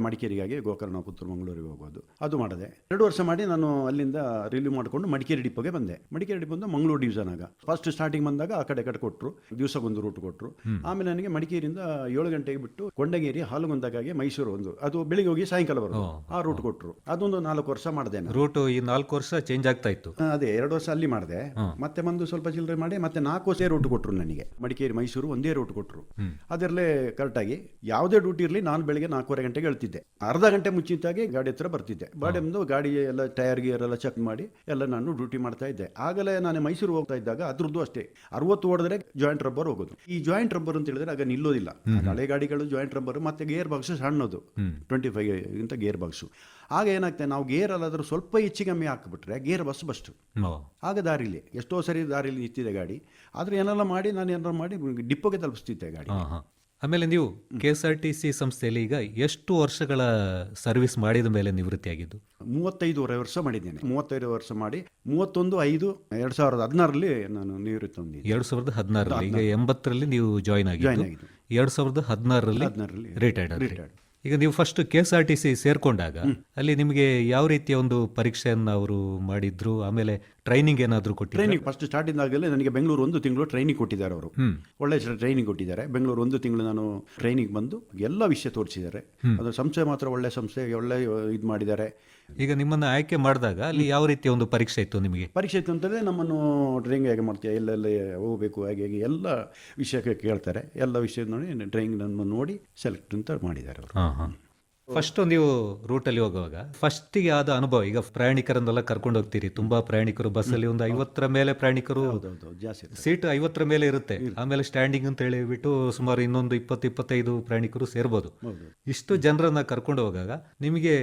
ಮಡಿಕೇರಿಗಾಗಿ ಗೋಕರ್ಣ ಪುತ್ತೂರು ಮಂಗಳೂರಿಗೆ ಹೋಗೋದು. ಅದು ಮಾಡಿದೆ. ಎರಡು ವರ್ಷ ಮಾಡಿ ನಾನು ಅಲ್ಲಿಂದ ರಿಲೀವ್ ಮಾಡಿಕೊಂಡು ಮಡಿಕೇರಿ ಡಿಪೋಗೆ ಬಂದೆ. ಮಡಿಕೇರಿ ಡಿಪೋ ಬಂದು ಮಂಗಳೂರು ಡಿವಿಷನ್ ಆಗ. ಫಸ್ಟ್ ಸ್ಟಾರ್ಟಿಂಗ್ ಬಂದಾಗ ಆ ಕಡೆ ಕಡೆ ಕೊಟ್ಟರು ದಿವಸಕ್ಕೊಂದು ರೂಟ್ ಕೊಟ್ಟರು ಆಮೇಲೆ ನನಗೆ ಮಡಿಕೇರಿಯಿಂದ ಏಳು ಗಂಟೆಗೆ ಬಿಟ್ಟು ಕೊಂಡಗೇರಿ ಹಾಲುಗೊಂದಾಗಾಗಿ ಮೈಸೂರು ಒಂದು. ಅದು ಬೆಳಿಗ್ಗೆ ಹೋಗಿ ಸಾಯಂಕಾಲ ಬರೋದು. ಆ ರೂಟ್ ಕೊಟ್ಟರು ಅದೊಂದು ನಾಲ್ಕು ವರ್ಷ ಮಾಡಿದೆ ನಾನು. ರೂಟ್ ಈ ನಾಲ್ಕು ವರ್ಷ ಚೇಂಜ್ ಆಗ್ತಾ ಇತ್ತು. ಆ, ಅದೇ ಎರಡು ವರ್ಷ ಅಲ್ಲಿ ಮಾಡಿದೆ. ಮತ್ತೆ ಬಂದು ಸ್ವಲ್ಪ ಚಿಲ್ಲರೆ ಮಾಡಿ ಮತ್ತೆ ನಾಲ್ಕು ವರ್ಷ ರೂಟ್ ಕೊಟ್ಟರು ನನಗೆ. ಮಡಿಕೇರಿ ಮೈಸೂರು ಒಂದೇ ರೂಟ್ ಕೊಟ್ಟರು ಅದರಲ್ಲೇ ಕರೆಕ್ಟಾಗಿ ಯಾವುದೇ ಡ್ಯೂಟಿ ಇರಲಿ ನಾನು ಬೆಳಿಗ್ಗೆ ನಾಲ್ಕೂವರೆ ಗಂಟೆಗೆ ಹೇಳ್ತಿದ್ದೆ. ಅರ್ಧ ಗಂಟೆ ಮುಂಚಿತಾಗಿ ಗಾಡಿ ಹತ್ರ ಬರ್ತಿದ್ದೆ. ಬಾಡಿ ಬಂದು ಗಾಡಿ ಎಲ್ಲ ಟೈರ್ ಗಿಯರ್ ಎಲ್ಲ ಚೆಕ್ ಮಾಡಿ ಎಲ್ಲ ನಾನು ಡ್ಯೂಟಿ ಮಾಡ್ತಾ ಇದ್ದೆ. ಆಗಲೇ ನಾನು ಮೈಸೂರು ಹೋಗ್ತಾ ಇದ್ದಾಗ ಅದ್ರದ್ದು ಅಷ್ಟೇ. ಅರವತ್ತು ಹೊಡೆದ್ರೆ ಜಾಯಿಂಟ್ ರಬ್ಬರ್ ಹೋಗೋದು. ಈ ಜಾಯಿಂಟ್ ರಬ್ಬರ್ ಅಂತ ಹೇಳಿದ್ರೆ ಆಗ ನಿಲ್ಲೋದಿಲ್ಲ. ಆಗ ಹಳೆ ಗಾಡಿಗಳು ಜಾಯಿಂಟ್ ರಬ್ಬರ್ ಮತ್ತೆ ಗೇರ್ ಬಾಕ್ಸ್ ಸಣ್ಣದು ಟ್ವೆಂಟಿ ಫೈವ್ ಇಂತ ಗೇರ್ ಬಾಕ್ಸು ಆಗ ಏನಾಗ್ತದೆ ನಾವು ಗೇರ್ ಅಲ್ಲಾದರೂ ಸ್ವಲ್ಪ ಹೆಚ್ಚು ಕಮ್ಮಿ ಹಾಕಿಬಿಟ್ರೆ ಗೇರ್ ಬಸ್ ಬಸ್ಟು ಆಗ ದಾರಿಲಿ ಎಷ್ಟೋ ಸರಿ ದಾರಿಲಿ ನಿಂತಿದೆ ಗಾಡಿ. ಆದರೆ ಏನೆಲ್ಲ ಮಾಡಿ ನಾನು ಏನಾರು ಮಾಡಿ ಡಿಪ್ಪೋಗೆ ತಲುಪಿಸ್ತಿದ್ದೆ ಗಾಡಿ. ಆಮೇಲೆ ನೀವು K S R T C ಸಂಸ್ಥೆಯಲ್ಲಿ ಈಗ ಎಷ್ಟು ವರ್ಷಗಳ ಸರ್ವಿಸ್ ಮಾಡಿದ ಮೇಲೆ ನಿವೃತ್ತಿಯಾಗಿದ್ದು? ಮೂವತ್ತೈದೂವರೆ ವರ್ಷ ಮಾಡಿದ್ದೇನೆ. ಮೂವತ್ತೈದು ವರ್ಷ ಮಾಡಿ ಮೂವತ್ತೊಂದು ಐದು ಎರಡ್ ಸಾವಿರದ ಹದಿನಾರರಲ್ಲಿ ನಾನು ನಿವೃತ್ತಿ ಹೊಂದಿದ್ದೆ. ಎರಡ್ ಸಾವಿರದ ಹದಿನಾರರಲ್ಲಿ. ಈಗ ಎಂಬತ್ತರಲ್ಲಿ ನೀವು ಜಾಯಿನ್ ಆಗಿದ್ದು. ಎರಡ್ ಸಾವಿರದ ಹದಿನಾರರಲ್ಲಿ ಹದಿನಾರರಲ್ಲಿ ರಿಟೈರ್ಡ್ ಆದ್ರಿ. ರಿಟೈರ್ಡ್ ಈಗ ನೀವು first K S R T C ಸೇರ್ಕೊಂಡಾಗ ಅಲ್ಲಿ ನಿಮಗೆ ಯಾವ ರೀತಿಯ ಒಂದು ಪರೀಕ್ಷೆಯನ್ನು ಅವರು ಮಾಡಿದ್ರು? ಆಮೇಲೆ ಟ್ರೈನಿಂಗ್ ಏನಾದರೂ ಕೊಟ್ಟು ಟ್ರೈನಿಂಗ್ ಫಸ್ಟ್ ಸ್ಟಾರ್ಟಿಂಗ್ ಆಗಲೇ ನನಗೆ ಬೆಂಗಳೂರು ಒಂದು ತಿಂಗಳು ಟ್ರೈನಿಂಗ್ ಕೊಟ್ಟಿದ್ದಾರೆ ಅವರು. ಒಳ್ಳೆ ಟ್ರೈನಿಂಗ್ ಕೊಟ್ಟಿದ್ದಾರೆ. ಬೆಂಗಳೂರು ಒಂದು ತಿಂಗಳು ನಾನು ಟ್ರೈನಿಂಗ್ ಬಂದು ಎಲ್ಲ ವಿಷಯ ತೋರಿಸಿದ್ದಾರೆ. ಅದು ಸಂಸ್ಥೆ ಮಾತ್ರ ಒಳ್ಳೆ ಸಂಸ್ಥೆ ಒಳ್ಳೆ ಇದು ಮಾಡಿದ್ದಾರೆ. ಈಗ ನಿಮ್ಮನ್ನ ಆಯ್ಕೆ ಮಾಡಿದಾಗ ಅಲ್ಲಿ ಯಾವ ರೀತಿಯ ಒಂದು ಪರೀಕ್ಷೆ ಇತ್ತು ನಿಮಗೆ? ಪರೀಕ್ಷೆ ಇತ್ತು ಅಂತಂದರೆ ನಮ್ಮನ್ನು ಟ್ರೈನಿಂಗ್ ಹೇಗೆ ಮಾಡ್ತೀಯ ಎಲ್ಲೆಲ್ಲಿ ಹೋಗಬೇಕು ಹಾಗೆ ಹೇಗೆ ಎಲ್ಲ ವಿಷಯಕ್ಕೆ ಕೇಳ್ತಾರೆ. ಎಲ್ಲ ವಿಷಯ ನೋಡಿ ಟ್ರೈನಿಂಗ್ ನಮ್ಮನ್ನು ನೋಡಿ ಸೆಲೆಕ್ಟ್ ಅಂತ ಮಾಡಿದ್ದಾರೆ ಅವರು. ಹಾಂ ಹಾ. ಫಸ್ಟ್ ನೀವು ರೂಟಲ್ಲಿ ಹೋಗುವಾಗ ಫಸ್ಟಿಗೆ ಆದ ಅನುಭವ ಈಗ ಪ್ರಯಾಣಿಕರನ್ನೆಲ್ಲ ಕರ್ಕೊಂಡು ಹೋಗ್ತೀರಿ. ತುಂಬಾ ಪ್ರಯಾಣಿಕರು ಬಸ್ಸಲ್ಲಿ ಒಂದು ಐವತ್ತರ ಮೇಲೆ ಪ್ರಯಾಣಿಕರು. ಸೀಟ್ ಐವತ್ತರ ಮೇಲೆ ಇರುತ್ತೆ. ಆಮೇಲೆ ಸ್ಟ್ಯಾಂಡಿಂಗ್ ಅಂತ ಹೇಳಿಬಿಟ್ಟು ಸುಮಾರು ಇನ್ನೊಂದು ಇಪ್ಪತ್ತು ಇಪ್ಪತ್ತೈದು ಪ್ರಯಾಣಿಕರು ಸೇರ್ಬೋದು. ಇಷ್ಟು ಜನರನ್ನ ಕರ್ಕೊಂಡು ಹೋಗಾಗ ನಿಮಗೆ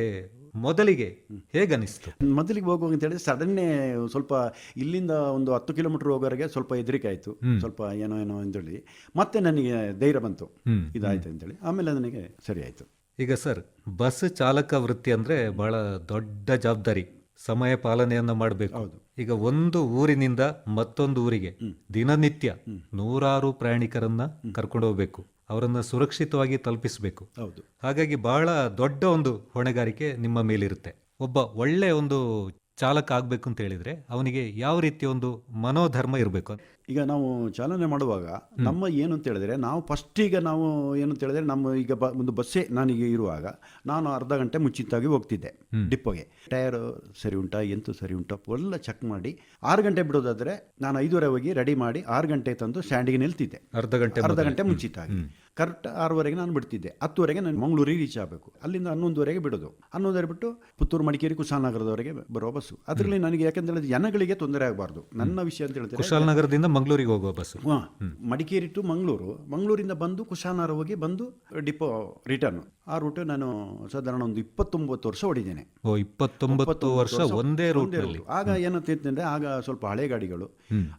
ಮೊದಲಿಗೆ ಹೇಗನಿಸ್ತು ಮೊದಲಿಗೆ ಹೋಗುವಾಗ ಅಂತ ಹೇಳಿದ್ರೆ ಸಡನ್ನೇ ಸ್ವಲ್ಪ ಇಲ್ಲಿಂದ ಒಂದು ಹತ್ತು ಕಿಲೋಮೀಟರ್ ಹೋಗೋರಿಗೆ ಸ್ವಲ್ಪ ಹೆದರಿಕೆ ಆಯಿತು. ಸ್ವಲ್ಪ ಏನೋ ಏನೋ ಅಂತೇಳಿ ಮತ್ತೆ ನನಗೆ ಧೈರ್ಯ ಬಂತು. ಇದಾಯ್ತು ಇದಾಯ್ತು ಅಂತೇಳಿ ಆಮೇಲೆ ನನಗೆ ಸರಿ ಆಯಿತು. ಈಗ ಸರ್ ಬಸ್ ಚಾಲಕ ವೃತ್ತಿ ಅಂದ್ರೆ ಬಹಳ ದೊಡ್ಡ ಜವಾಬ್ದಾರಿ. ಸಮಯ ಪಾಲನೆಯನ್ನು ಮಾಡಬೇಕು. ಈಗ ಒಂದು ಊರಿನಿಂದ ಮತ್ತೊಂದು ಊರಿಗೆ ದಿನನಿತ್ಯ ನೂರಾರು ಪ್ರಯಾಣಿಕರನ್ನ ಕರ್ಕೊಂಡು ಹೋಗ್ಬೇಕು. ಅವರನ್ನ ಸುರಕ್ಷಿತವಾಗಿ ತಲುಪಿಸಬೇಕು. ಹೌದು. ಹಾಗಾಗಿ ಬಹಳ ದೊಡ್ಡ ಒಂದು ಹೊಣೆಗಾರಿಕೆ ನಿಮ್ಮ ಮೇಲಿರುತ್ತೆ. ಒಬ್ಬ ಒಳ್ಳೆ ಒಂದು ಚಾಲಕ ಆಗಬೇಕು ಅಂತ ಹೇಳಿದ್ರೆ ಅವನಿಗೆ ಯಾವ ರೀತಿಯ ಒಂದು ಮನೋಧರ್ಮ ಇರಬೇಕು? ಈಗ ನಾವು ಚಾಲನೆ ಮಾಡುವಾಗ ನಮ್ಮ ಏನು ಅಂತ ಹೇಳಿದ್ರೆ ನಾವು ಫಸ್ಟ್ ಈಗ ನಾವು ಏನು ಅಂತ ಹೇಳಿದ್ರೆ ನಮ್ಮ ಈಗ ಬ ಒಂದು ಬಸ್ಸೇ ನಾನೀಗ ಇರುವಾಗ ನಾನು ಅರ್ಧ ಗಂಟೆ ಮುಚ್ಚಿತ್ತಾಗಿ ಹೋಗ್ತಿದ್ದೆ ಡಿಪ್ಪೋಗೆ ಟೈರ್ ಸರಿ ಉಂಟಾ ಎಂತು ಸರಿ ಉಂಟಾ ಎಲ್ಲ ಚೆಕ್ ಮಾಡಿ ಆರು ಗಂಟೆ ಬಿಡೋದಾದ್ರೆ ನಾನು ಐದುವರೆ ಹೋಗಿ ರೆಡಿ ಮಾಡಿ ಆರು ಗಂಟೆ ತಂದು ಸ್ಟ್ಯಾಂಡಿಗೆ ನಿಲ್ತಿದ್ದೆ. ಅರ್ಧ ಗಂಟೆ ಅರ್ಧ ಗಂಟೆ ಮುಂಚಿತವಾಗಿ. ಕರೆಕ್ಟ್ ಆರೂವರೆಗೆ ನಾನು ಬಿಡ್ತಿದ್ದೆ. ಹತ್ತುವರೆಗೆ ನಾನು ಮಂಗಳೂರಿಗೆ ರೀಚ್ ಆಗಬೇಕು. ಅಲ್ಲಿಂದ ಹನ್ನೊಂದುವರೆಗೆ ಬಿಡೋದು. ಹನ್ನೊಂದುವರೆ ಬಿಟ್ಟು ಪುತ್ತೂರು ಮಡಿಕೇರಿ ಕುಶಾಲನಗರದವರೆಗೆ ಬರೋ ಬಸ್ಸು. ಅದರಲ್ಲಿ ನನಗೆ ಯಾಕಂತ ಹೇಳಿದ್ರೆ ಜನಗಳಿಗೆ ತೊಂದರೆ ಆಗಬಾರ್ದು. ನನ್ನ ವಿಷಯ ಅಂತ ಹೇಳಿದ್ರೆ ಕುಶಾಲನಗರದಿಂದ ಮಂಗಳೂರಿಗೆ ಹೋಗುವ ಬಸ್ ಹಾಂ ಮಡಿಕೇರಿ ಟು ಮಂಗಳೂರು. ಮಂಗಳೂರಿಂದ ಬಂದು ಕುಶಾಲನಗರ ಹೋಗಿ ಬಂದು ಡಿಪೋ ರಿಟರ್ನ್ ಆ ರೂಟ್ ನಾನು ಸಾಧಾರಣ ಒಂದು ಇಪ್ಪತ್ತೊಂಬತ್ತು ವರ್ಷ ಹೊಡಿದ್ದೇನೆ ಓ ಇಪ್ಪತ್ತೊಂಬತ್ತು ವರ್ಷ ಒಂದೇ ರೂಟ್ ಆಗ ಏನಂತ ಇತ್ತಂದ್ರೆ ಆಗ ಸ್ವಲ್ಪ ಹಳೆ ಗಾಡಿಗಳು.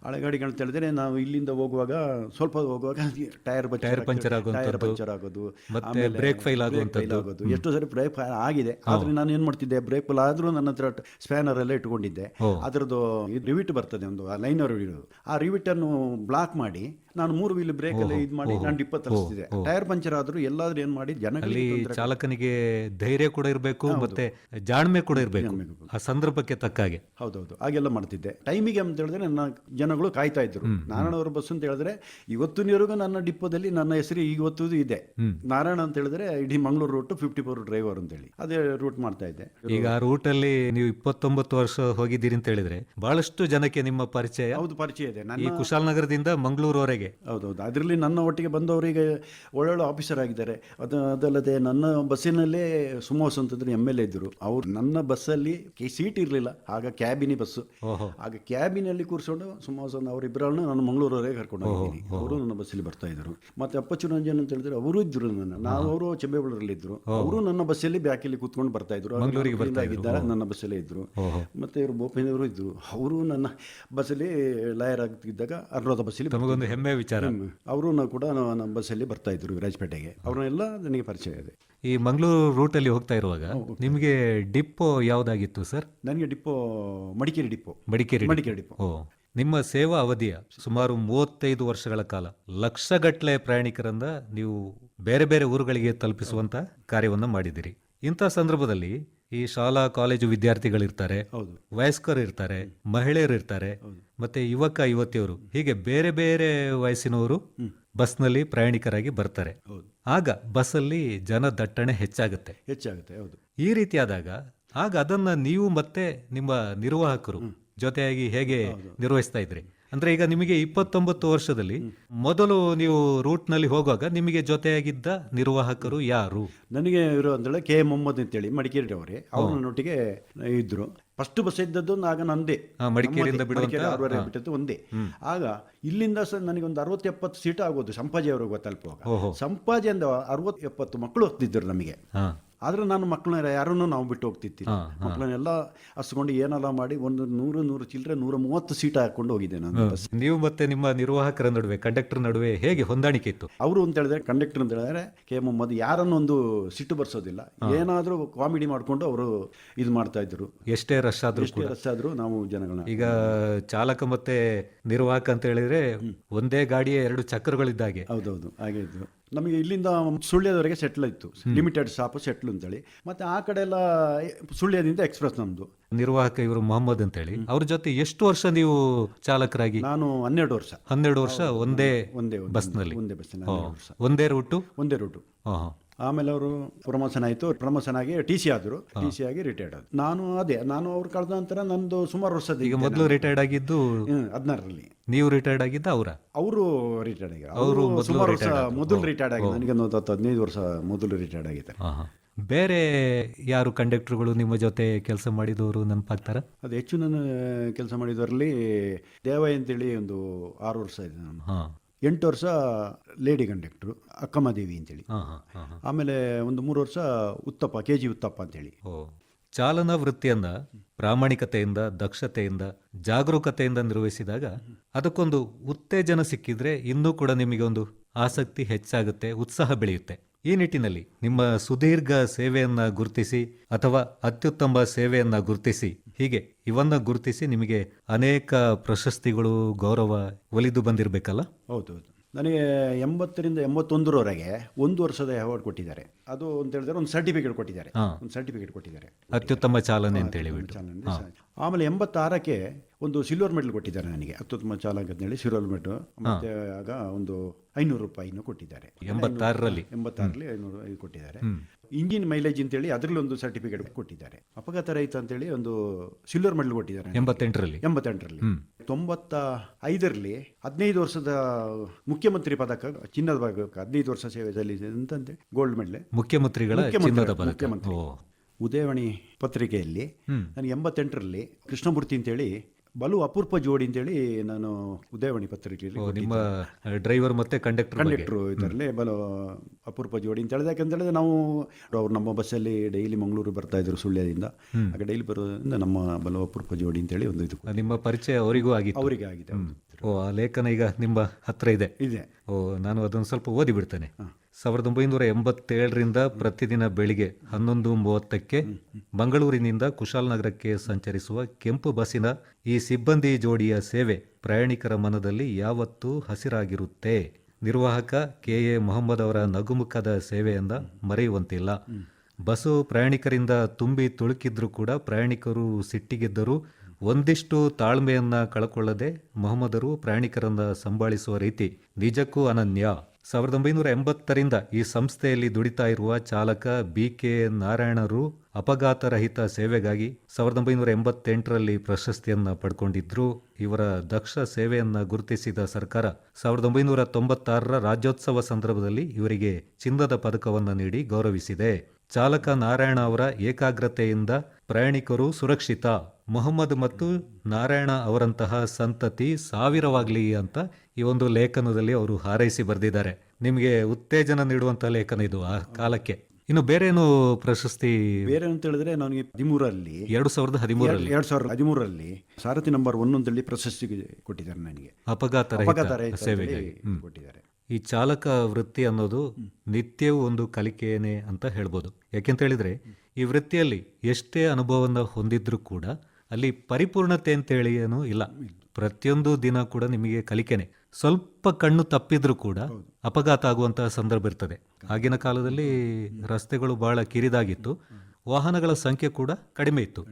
ಹಳೆ ಗಾಡಿಗಳು ಅಂತ ಹೇಳಿದ್ರೆ ನಾವು ಇಲ್ಲಿಂದ ಹೋಗುವಾಗ ಸ್ವಲ್ಪ ಹೋಗುವಾಗ ಟೈರ್ ಪಂಚರ್ puncture ಆಗುವಂಥದ್ದು. ಪಂಚರ್ ಆಗೋದು ಮತ್ತೆ ಆಮೇಲೆ brake fail ಆಗುವಂಥದ್ದು. ಆಗೋದು. ಎಷ್ಟು ಸರಿ ಬ್ರೇಕ್ ಆಗಿದೆ. ಆದ್ರೆ ನಾನು ಏನ್ ಮಾಡ್ತಿದ್ದೆ? ಬ್ರೇಕ್ ಫೈಲ್ ಆದ್ರೂ ನನ್ನ ಹತ್ರ ಸ್ಪ್ಯಾನರ್ ಎಲ್ಲ ಇಟ್ಕೊಂಡಿದ್ದೆ. ಅದರದ್ದು ರಿವಿಟ್ ಬರ್ತದೆ ಒಂದು ಲೈನರ್ ಆ ರಿವಿಟ್ ಅನ್ನು ಬ್ಲಾಕ್ ಮಾಡಿ ನಾನು ಮೂರು ವೀಲ್ ಬ್ರೇಕ್ ಅಲ್ಲಿ ಇದು ಮಾಡಿ ನಾನು ಡಿಪ್ಪ ತರಿಸ್ತಿದ್ದೆ ಟೈರ್ ಪಂಚರ್ ಆದ್ರೂ ಎಲ್ಲಾದ್ರೂ ಏನ್ ಮಾಡಿ ಅಲ್ಲಿ ಚಾಲಕನಿಗೆ ಧೈರ್ಯ ಕೂಡ ಇರಬೇಕು ಮತ್ತೆ ಜಾಣ್ಮೆ ಕೂಡ ಇರಬೇಕು. ಆ ಸಂದರ್ಭಕ್ಕೆ ತಕ್ಕ ಹಾಗೆ. ಹೌದೌದು. ಹಾಗೆಲ್ಲ ಮಾಡ್ತಿದ್ದೆ. ಟೈಮಿಗೆ ಅಂತ ಹೇಳಿದ್ರೆ ನನ್ನ ಜನಗಳು ಕಾಯ್ತಾ ಇದ್ರು. ನಾರಾಯಣವರ ಬಸ್ ಅಂತ ಹೇಳಿದ್ರೆ ಇವತ್ತಿನವರೆಗೂ ನನ್ನ ಡಿಪ್ಪೋದಲ್ಲಿ ನನ್ನ ಹೆಸರು ಇವತ್ತು ಇದೆ. ನಾರಾಯಣ ಅಂತ ಹೇಳಿದ್ರೆ ಇಡೀ Mangaluru route fifty four driver ಅಂತ ಹೇಳಿ. ಅದೇ ರೂಟ್ ಮಾಡ್ತಾ ಇದ್ದೆ. ಈಗ ಆ ರೂಟ್ ಅಲ್ಲಿ ನೀವು ಇಪ್ಪತ್ತೊಂಬತ್ತು ವರ್ಷ ಹೋಗಿದ್ದೀರಿ ಅಂತ ಹೇಳಿದ್ರೆ ಬಹಳಷ್ಟು ಜನಕ್ಕೆ ನಿಮ್ಮ ಪರಿಚಯ. ಹೌದು ಪರಿಚಯ ಇದೆ. ಈ ನನ್ನ ಕುಶಾಲನಗರದಿಂದ ಮಂಗಳೂರವರೆಗೆ. ಹೌದೌದು ಅದರಲ್ಲಿ ನನ್ನ ಒಟ್ಟಿಗೆ ಬಂದವರಿಗೆ ಒಳ್ಳೊಳ್ಳೆ ಆಫೀಸರ್ ಆಗಿದ್ದಾರೆ. ಅದು ಅದಲ್ಲದೆ ನನ್ನ ಬಸ್ಸಿನಲ್ಲೇ ಸುಮೋಸ್ ಅಂತಂದ್ರೆ ಎಂ ಎಲ್ ಎ ಇದ್ದರು. ಅವ್ರು ನನ್ನ ಬಸ್ಸಲ್ಲಿ ಸೀಟ್ ಇರಲಿಲ್ಲ. ಆಗ ಕ್ಯಾಬಿನಿ ಬಸ್ಸು. ಆಗ ಕ್ಯಾಬಿನಲ್ಲಿ ಕೂರಿಸ್ಕೊಂಡು ಸುಮೋಸ್ ಅವರಿಬ್ಬರನ್ನು ನಾನು ಮಂಗಳೂರವರೆಗೆ ಕರ್ಕೊಂಡು ಹೋಗಿದ್ದೀನಿ. ಅವರು ನನ್ನ ಬಸ್ಸಲ್ಲಿ ಬರ್ತಾ ಇದ್ರು ಮತ್ತೆ ಅಪ್ಪಚುರಂಜನ್ ಅಂತ ಹೇಳಿದ್ರೆ ಅವರು ಇದ್ರು ನನ್ನ ನಾವು ಅವರು ಚೆಂಬೇಬಳರಲ್ಲಿ ಇದ್ರು. ಅವರು ನನ್ನ ಬಸ್ಸಲ್ಲಿ ಬ್ಯಾಕಲ್ಲಿ ಕೂತ್ಕೊಂಡು ಬರ್ತಾ ಇದ್ರು. ಆಗಿದ್ದಾರೆ ನನ್ನ ಬಸ್ಸಲ್ಲೇ ಇದ್ರು. ಮತ್ತೆ ಇವರು ಬೋಪೇಂದ್ರ ಇದ್ರು. ಅವರು ನನ್ನ ಬಸ್ಸಲ್ಲಿ ಲಾಯರ್ ಆಗ್ತಿದ್ದಾಗ ಅರ್ಧ ಬಸ್ಸಲ್ಲಿ ಹೆಮ್ಮೆ ವಿಚಾರ. ಅವರು ಕೂಡ ನಮ್ಮ ಬಸ್ಸಲ್ಲಿ ಬರ್ತಾ ಇದ್ರು ವಿರಾಜಪೇಟೆಗೆ. ಅವ್ರನ್ನೆಲ್ಲ ನನಗೆ ಪರಿಚಯ ಇದೆ. ಈ ಮಂಗಳೂರು ರೂಟಲ್ಲಿ ಅಲ್ಲಿ ಹೋಗ್ತಾ ಇರುವಾಗ ನಿಮಗೆ ಡಿಪೋ ಯಾವ್ದಾಗಿತ್ತು ಸರ್? ನನಗೆ depot Madikeri depot Madikeri Madikeri depot ಓ ನಿಮ್ಮ ಸೇವಾ ಅವಧಿಯ ಸುಮಾರು ಮೂವತ್ತೈದು ವರ್ಷಗಳ ಕಾಲ ಲಕ್ಷಗಟ್ಟಲೆ ಪ್ರಯಾಣಿಕರಿಂದ ನೀವು ಬೇರೆ ಬೇರೆ ಊರುಗಳಿಗೆ ತಲುಪಿಸುವಂತ ಕಾರ್ಯವನ್ನು ಮಾಡಿದಿರಿ ಇಂಥ ಸಂದರ್ಭದಲ್ಲಿ ಈ ಶಾಲಾ ಕಾಲೇಜು ವಿದ್ಯಾರ್ಥಿಗಳಿರ್ತಾರೆ. ವಯಸ್ಕರು ಇರ್ತಾರೆ ಮಹಿಳೆಯರು ಇರ್ತಾರೆ ಮತ್ತೆ ಯುವಕ ಯುವತಿಯವರು ಹೀಗೆ ಬೇರೆ ಬೇರೆ ವಯಸ್ಸಿನವರು ಬಸ್ನಲ್ಲಿ ಪ್ರಯಾಣಿಕರಾಗಿ ಬರ್ತಾರೆ. ಆಗ ಬಸ್ಸಲ್ಲಿ ಜನ ದಟ್ಟಣೆ ಹೆಚ್ಚಾಗುತ್ತೆ. ಹೆಚ್ಚಾಗುತ್ತೆ ಹೌದು. ಈ ರೀತಿಯಾದಾಗ ಆಗ ಅದನ್ನ ನೀವು ಮತ್ತೆ ನಿಮ್ಮ ನಿರ್ವಾಹಕರು ಜೊತೆಯಾಗಿ ಹೇಗೆ ನಿರ್ವಹಿಸ್ತಾ ಇದ್ರಿ? ಅಂದ್ರೆ ಈಗ ನಿಮಗೆ ಇಪ್ಪತ್ತೊಂಬತ್ತು ವರ್ಷದಲ್ಲಿ ಮೊದಲು ನೀವು ರೂಟ್ನಲ್ಲಿ ಹೋಗುವಾಗ ನಿಮಗೆ ಜೊತೆಯಾಗಿದ್ದ ನಿರ್ವಾಹಕರು ಯಾರು? ನನಗೆ ಇರೋ ಅಂದ್ರೆ ಕೆ ಮೊಹಮ್ಮದ್ ಅಂತೇಳಿ ಮಡಿಕೇರಿ ಅವರೇ. ಅವ್ರ ನೊಟ್ಟಿಗೆ ಇದ್ರು. ಫಸ್ಟ್ ಬಸ್ ಇದ್ದದ್ದು ಆಗ ನಂದೇ. ಮಡಿಕೇರಿಯಿಂದ ಬಿಟ್ಟದ್ದು ಒಂದೇ. ಆಗ ಇಲ್ಲಿಂದ ಸಹ ನನಗೆ ಒಂದು ಅರವತ್ತು ಎಪ್ಪತ್ತು ಸೀಟ್ ಆಗೋದು ಸಂಪಾಜಿ ಅವ್ರಿಗೆ ತಲುಪುವಾಗ ಸಂಪಾಜಿ ಅಂದ ಅರವತ್ತು ಎಪ್ಪತ್ತು ಮಕ್ಕಳು ಹೋಗ್ತಿದ್ರು ನಮಗೆ. ಆದ್ರೆ ನಾನು ಮಕ್ಕಳನ್ನ ಯಾರನ್ನು ನಾವು ಬಿಟ್ಟು ಹೋಗ್ತಿತ್ತು ಮಕ್ಕಳನ್ನೆಲ್ಲ ಹಸ್ಕೊಂಡು ಏನೆಲ್ಲ ಮಾಡಿ ಒಂದು ನೂರು ನೂರು ಚಿಲ್ಲರೆ ನೂರ ಮೂವತ್ತು ಸೀಟ್ ಹಾಕೊಂಡು ಹೋಗಿದ್ದೆ ನಾನು. ನೀವು ಮತ್ತೆ ನಿಮ್ಮ ನಿರ್ವಾಹಕರ ನಡುವೆ ಕಂಡಕ್ಟರ್ ನಡುವೆ ಹೇಗೆ ಹೊಂದಾಣಿಕೆ ಇತ್ತು? ಅವರು ಅಂತ ಹೇಳಿದ್ರೆ ಕಂಡಕ್ಟರ್ ಅಂತ ಹೇಳಿದ್ರೆ ಕೆ ಮೊಹಮ್ಮದ್ ಯಾರನ್ನು ಒಂದು ಸಿಟ್ಟು ಬರ್ಸೋದಿಲ್ಲ. ಏನಾದರೂ ಕಾಮಿಡಿ ಮಾಡಿಕೊಂಡು ಅವರು ಇದು ಮಾಡ್ತಾ ಇದ್ರು. ಎಷ್ಟೇ ರಶ್ ಆದ್ರೂ ಎಷ್ಟೇ ರಶ್ ಆದ್ರೂ ನಾವು ಜನಗಳನ್ನ ಈಗ ಚಾಲಕ ಮತ್ತೆ ನಿರ್ವಾಹಕ ಅಂತ ಹೇಳಿದ್ರೆ ಒಂದೇ ಗಾಡಿಯ ಎರಡು ಚಕ್ರಗಳಿದ್ದಾಗೆ. ಹೌದೌದು ಹಾಗೆ ಇದ್ದು ನಮಗೆ ಇಲ್ಲಿಂದ ಸುಳ್ಯದವರೆಗೆ ಸೆಟ್ಲ್ ಇತ್ತು ಲಿಮಿಟೆಡ್ ಶಾಪ್ ಸೆಟ್ಲ್ ಅಂತೇಳಿ. ಮತ್ತೆ ಆ ಕಡೆ ಎಲ್ಲ ಸುಳ್ಯದಿಂದ ಎಕ್ಸ್ಪ್ರೆಸ್ ನಮ್ದು. ನಿರ್ವಾಹಕ ಇವರು ಮೊಹಮ್ಮದ್ ಅಂತ ಹೇಳಿ ಅವ್ರ ಜೊತೆ ಎಷ್ಟು ವರ್ಷ ನೀವು ಚಾಲಕರಾಗಿ? ನಾನು ಹನ್ನೆರಡು ವರ್ಷ. ಹನ್ನೆರಡು ವರ್ಷ ಒಂದೇ ಒಂದೇ ಬಸ್ನಲ್ಲಿ. ಒಂದೇ ಬಸ್ ಒಂದೇ ರೂಟು ಒಂದೇ ರೂಟು. ಆಮೇಲೆ ಅವರು ಪ್ರಮೋಷನ್ ಆಯಿತು. ಪ್ರಮೋಷನ್ ಆಗಿ ಟಿ ಸಿ ಆದರು. ಟಿ ಸಿ ಆಗಿ ರಿಟೈರ್ಡ್ ಆದ್ರು. ನಾನು ಅದೇ ನಾನು ಅವ್ರು ಕಳೆದ ನಂತರ ನಂದು ಸುಮಾರು ವರ್ಷದ ಈಗ ಮೊದಲು ರಿಟೈರ್ಡ್ ಆಗಿದ್ದು ಹದಿನಾರರಲ್ಲಿ. ನೀವು ರಿಟೈರ್ಡ್ ಆಗಿದ್ದ ಅವರ? ಅವರು ರಿಟೈರ್ಡ್ ಆಗಿ ಅವ್ರು ಸುಮಾರು ವರ್ಷ ಮೊದಲು ರಿಟೈರ್ಡ್ ಆಗಿದೆ ನನಗೆ ಒಂದು ಹತ್ತು ಹದಿನೈದು ವರ್ಷ ಮೊದಲು ರಿಟೈರ್ಡ್ ಆಗಿದ್ದಾರೆ. ಬೇರೆ ಯಾರು ಕಂಡಕ್ಟರ್ಗಳು ನಿಮ್ಮ ಜೊತೆ ಕೆಲಸ ಮಾಡಿದವರು ನೆನಪಾಗ್ತಾರ? ಅದು ಹೆಚ್ಚು ನಾನು ಕೆಲಸ ಮಾಡಿದವರಲ್ಲಿ ದೇವಯ್ಯ ಅಂತೇಳಿ ಒಂದು ಆರು ವರ್ಷ ಇದೆ ನಾನು ಹಾ. ಎಂಟು ವರ್ಷ ಲೇಡಿ ಕಂಡಕ್ಟ್ರು ಅಕ್ಕಮ್ಮದೇವಿ ಅಂತೇಳಿ. ಆಮೇಲೆ ಒಂದು ಮೂರು ವರ್ಷ ಉತ್ತಪ್ಪ ಕೆ ಜಿ ಉತ್ತಪ್ಪ ಅಂತೇಳಿ. ಚಾಲನಾ ವೃತ್ತಿಯನ್ನ ಪ್ರಾಮಾಣಿಕತೆಯಿಂದ ದಕ್ಷತೆಯಿಂದ ಜಾಗರೂಕತೆಯಿಂದ ನಿರ್ವಹಿಸಿದಾಗ ಅದಕ್ಕೊಂದು ಉತ್ತೇಜನ ಸಿಕ್ಕಿದ್ರೆ ಇನ್ನೂ ಕೂಡ ನಿಮಗೆ ಒಂದು ಆಸಕ್ತಿ ಹೆಚ್ಚಾಗುತ್ತೆ ಉತ್ಸಾಹ ಬೆಳೆಯುತ್ತೆ. ಈ ನಿಟ್ಟಿನಲ್ಲಿ ನಿಮ್ಮ ಸುದೀರ್ಘ ಸೇವೆಯನ್ನ ಗುರುತಿಸಿ ಅಥವಾ ಅತ್ಯುತ್ತಮ ಸೇವೆಯನ್ನ ಗುರುತಿಸಿ ಹೀಗೆ ಇವನ್ನ ಗುರುತಿಸಿ ನಿಮಗೆ ಅನೇಕ ಪ್ರಶಸ್ತಿಗಳು ಗೌರವ ಒಲಿದು ಬಂದಿರಬೇಕಲ್ಲ? ಹೌದು ಹೌದು. ನನಗೆ ಎಂಬತ್ತರಿಂದ ಎಂಬತ್ತೊಂದರವರೆಗೆ ಒಂದು ವರ್ಷದ ಅವಾರ್ಡ್ ಕೊಟ್ಟಿದ್ದಾರೆ. ಅದು ಅಂತ ಹೇಳಿದ್ರೆ ಒಂದು ಸರ್ಟಿಫಿಕೇಟ್ ಕೊಟ್ಟಿದ್ದಾರೆ. ಒಂದು ಸರ್ಟಿಫಿಕೇಟ್ ಕೊಟ್ಟಿದ್ದಾರೆ. ಅತ್ಯುತ್ತಮ ಚಾಲನೆ ಅಂತ ಚಾಲನೆ. ಆಮೇಲೆ ಎಂಬತ್ತಾರಕ್ಕೆ ಒಂದು ಸಿಲ್ವರ್ ಮೆಡಲ್ ಕೊಟ್ಟಿದ್ದಾರೆ ನನಗೆ. ಅತ್ಯುತ್ತಮ ಚಾಲಕ ಅಂತ ಹೇಳಿ ಸಿಲ್ವರ್ ಮೆಡಲ್ ಮತ್ತೆ ಆಗ ಒಂದು ಐನೂರು ರೂಪಾಯಿನೂ ಕೊಟ್ಟಿದ್ದಾರೆ. ಎಂಬತ್ತಾರರಲ್ಲಿ. ಎಂಬತ್ತಾರರಲ್ಲಿ ಐನೂರು ಐದು ಕೊಟ್ಟಿದ್ದಾರೆ. ಇಂಜಿನ್ ಮೈಲೇಜ್ ಅಂತೇಳಿ ಅದರಲ್ಲಿ ಒಂದು ಸರ್ಟಿಫಿಕೇಟ್ ಕೊಟ್ಟಿದ್ದಾರೆ. ಅಪಘಾತ ಅಂತ ಅಂತೇಳಿ ಒಂದು ಸಿಲ್ವರ್ ಮೆಡಲ್ ಕೊಟ್ಟಿದ್ದಾರೆ. ಎಂಬತ್ತೆಂಟರಲ್ಲಿ. ಎಂಬತ್ತೆಂಟರಲ್ಲಿ. ತೊಂಬತ್ತ ಐದರಲ್ಲಿ ಹದಿನೈದು ವರ್ಷದ ಮುಖ್ಯಮಂತ್ರಿ ಪದಕ ಚಿನ್ನದ ಪದಕ ಹದಿನೈದು ವರ್ಷ ಸೇವೆ ಸಲ್ಲಿಸಿದೆ ಅಂತಂತೆ ಗೋಲ್ಡ್ ಮೆಡಲ್ ಮುಖ್ಯಮಂತ್ರಿಗಳ ಮುಖ್ಯಮಂತ್ರಿ- ಉದಯವಾಣಿ ಪತ್ರಿಕೆಯಲ್ಲಿ ನಾನು ಎಂಬತ್ತೆಂಟರಲ್ಲಿ ಕೃಷ್ಣಮೂರ್ತಿ ಅಂತೇಳಿ ಬಲು ಅಪೂರ್ವ ಜೋಡಿ ಅಂತೇಳಿ ನಾನು ಉದಯವಾಣಿ ಪತ್ರಿಕೆಯಲ್ಲಿ ನಿಮ್ಮ ಡ್ರೈವರ್ ಮತ್ತೆ ಕಂಡಕ್ಟರ್ ಕಂಡಕ್ಟ್ರು ಇದರಲ್ಲಿ ಬಲು ಅಪೂರ್ವ ಜೋಡಿ ಅಂತ ಹೇಳಿದ್ರೆ ಯಾಕಂತ ಹೇಳಿದ್ರೆ ನಾವು ಅವ್ರು ನಮ್ಮ ಬಸ್ಸಲ್ಲಿ ಡೈಲಿ ಮಂಗಳೂರು ಬರ್ತಾ ಇದ್ರು ಸುಳ್ಯದಿಂದ. ಆಗ ಡೈಲಿ ಬರೋದ್ರಿಂದ ನಮ್ಮ ಬಲು ಅಪೂರ್ವ ಜೋಡಿ ಅಂತೇಳಿ ಒಂದು ಇದು ನಿಮ್ಮ ಪರಿಚಯ ಅವರಿಗೂ ಆಗಿತ್ತು. ಅವರಿಗೆ ಆಗಿದೆ ಓ ಆ ಲೇಖನ ಈಗ ನಿಮ್ಮ ಹತ್ರ ಇದೆ. ಇದೆ. ಓ ನಾನು ಅದೊಂದು ಸ್ವಲ್ಪ ಓದಿ ಬಿಡ್ತೇನೆ. ಸಾವಿರದ ಒಂಬೈನೂರ ಎಂಬತ್ತೇಳರಿಂದ ಪ್ರತಿದಿನ ಬೆಳಿಗ್ಗೆ ಹನ್ನೊಂದು ಮೂವತ್ತಕ್ಕೆ ಮಂಗಳೂರಿನಿಂದ ಕುಶಾಲನಗರಕ್ಕೆ ಸಂಚರಿಸುವ ಕೆಂಪು ಬಸ್ಸಿನ ಈ ಸಿಬ್ಬಂದಿ ಜೋಡಿಯ ಸೇವೆ ಪ್ರಯಾಣಿಕರ ಮನದಲ್ಲಿ ಯಾವತ್ತೂ ಹಸಿರಾಗಿರುತ್ತೆ. ನಿರ್ವಾಹಕ ಕೆ. ಎ. ಮೊಹಮ್ಮದ್ ಅವರ ನಗುಮುಖದ ಸೇವೆಯಿಂದ ಮರೆಯುವಂತಿಲ್ಲ. ಬಸ್ಸು ಪ್ರಯಾಣಿಕರಿಂದ ತುಂಬಿ ತುಳುಕಿದ್ರೂ ಕೂಡ ಪ್ರಯಾಣಿಕರು ಸಿಟ್ಟಿಗೆದ್ದರೂ ಒಂದಿಷ್ಟು ತಾಳ್ಮೆಯನ್ನ ಕಳಕೊಳ್ಳದೆ ಮೊಹಮ್ಮದರು ಪ್ರಯಾಣಿಕರನ್ನ ಸಂಭಾಳಿಸುವ ರೀತಿ ನಿಜಕ್ಕೂ ಅನನ್ಯ. ಸಾವಿರದ ಒಂಬೈನೂರ ಎಂಬತ್ತರಿಂದ ಈ ಸಂಸ್ಥೆಯಲ್ಲಿ ದುಡಿತಾ ಇರುವ ಚಾಲಕ ಬಿ ಕೆ ನಾರಾಯಣರು ಅಪಘಾತರಹಿತ ಸೇವೆಗಾಗಿ ಸಾವಿರದ ಒಂಬೈನೂರ ಎಂಬತ್ತೆಂಟರಲ್ಲಿ ಪ್ರಶಸ್ತಿಯನ್ನು ಪಡ್ಕೊಂಡಿದ್ರು. ಇವರ ದಕ್ಷ ಸೇವೆಯನ್ನು ಗುರುತಿಸಿದ ಸರ್ಕಾರ ಸಾವಿರದ ಒಂಬೈನೂರ ತೊಂಬತ್ತಾರರ ರಾಜ್ಯೋತ್ಸವ ಸಂದರ್ಭದಲ್ಲಿ ಇವರಿಗೆ ಚಿನ್ನದ ಪದಕವನ್ನು ನೀಡಿ ಗೌರವಿಸಿದೆ. ಚಾಲಕ ನಾರಾಯಣ ಅವರ ಏಕಾಗ್ರತೆಯಿಂದ ಪ್ರಯಾಣಿಕರು ಸುರಕ್ಷಿತ. ಮೊಹಮ್ಮದ್ ಮತ್ತು ನಾರಾಯಣ ಅವರಂತಹ ಸಂತತಿ ಸಾವಿರವಾಗಲಿ ಅಂತ ಈ ಒಂದು ಲೇಖನದಲ್ಲಿ ಅವರು ಹಾರೈಸಿ ಬರೆದಿದ್ದಾರೆ. ನಿಮಗೆ ಉತ್ತೇಜನ ನೀಡುವಂತಹ ಲೇಖನ ಇದು ಆ ಕಾಲಕ್ಕೆ. ಇನ್ನು ಬೇರೇನು ಪ್ರಶಸ್ತಿ? ಬೇರೆ ಅಂತ ಹೇಳಿದ್ರೆ ನನಗೆ ಹದಿಮೂರಲ್ಲಿ ಎರಡು ಸಾವಿರದ ಹದಿಮೂರಲ್ಲಿ ಎರಡ್ ಸಾವಿರದ ಹದಿಮೂರಲ್ಲಿ ಸಾರಥಿ ನಂಬರ್ ಒನ್ ಅಂತೇಳಿ ಪ್ರಶಸ್ತಿ ಕೊಟ್ಟಿದ್ದಾರೆ ನನಗೆ. ಅಪಘಾತ ಅಪಘಾತ ರಹಿತ ಕೊಟ್ಟಿದ್ದಾರೆ. ಈ ಚಾಲಕ ವೃತ್ತಿ ಅನ್ನೋದು ನಿತ್ಯವೂ ಒಂದು ಕಲಿಕೆಯೇ ಅಂತ ಹೇಳ್ಬೋದು. ಯಾಕೆಂತ ಹೇಳಿದ್ರೆ ಈ ವೃತ್ತಿಯಲ್ಲಿ ಎಷ್ಟೇ ಅನುಭವವನ್ನು ಹೊಂದಿದ್ರೂ ಕೂಡ ಅಲ್ಲಿ ಪರಿಪೂರ್ಣತೆ ಅಂತೇಳಿ ಏನೂ ಇಲ್ಲ. ಪ್ರತಿಯೊಂದು ದಿನ ಕೂಡ ನಿಮಗೆ ಕಲಿಕೆನೆ. ಸ್ವಲ್ಪ ಕಣ್ಣು ತಪ್ಪಿದ್ರೂ ಕೂಡ ಅಪಘಾತ ಆಗುವಂತಹ ಸಂದರ್ಭ ಇರ್ತದೆ. ಆಗಿನ ಕಾಲದಲ್ಲಿ ರಸ್ತೆಗಳು ಬಹಳ ಕಿರಿದಾಗಿತ್ತು. ವಾಹನಗಳ ಸಂಖ್ಯೆ ಕೂಡ ಕಡಿಮೆ ಇತ್ತು.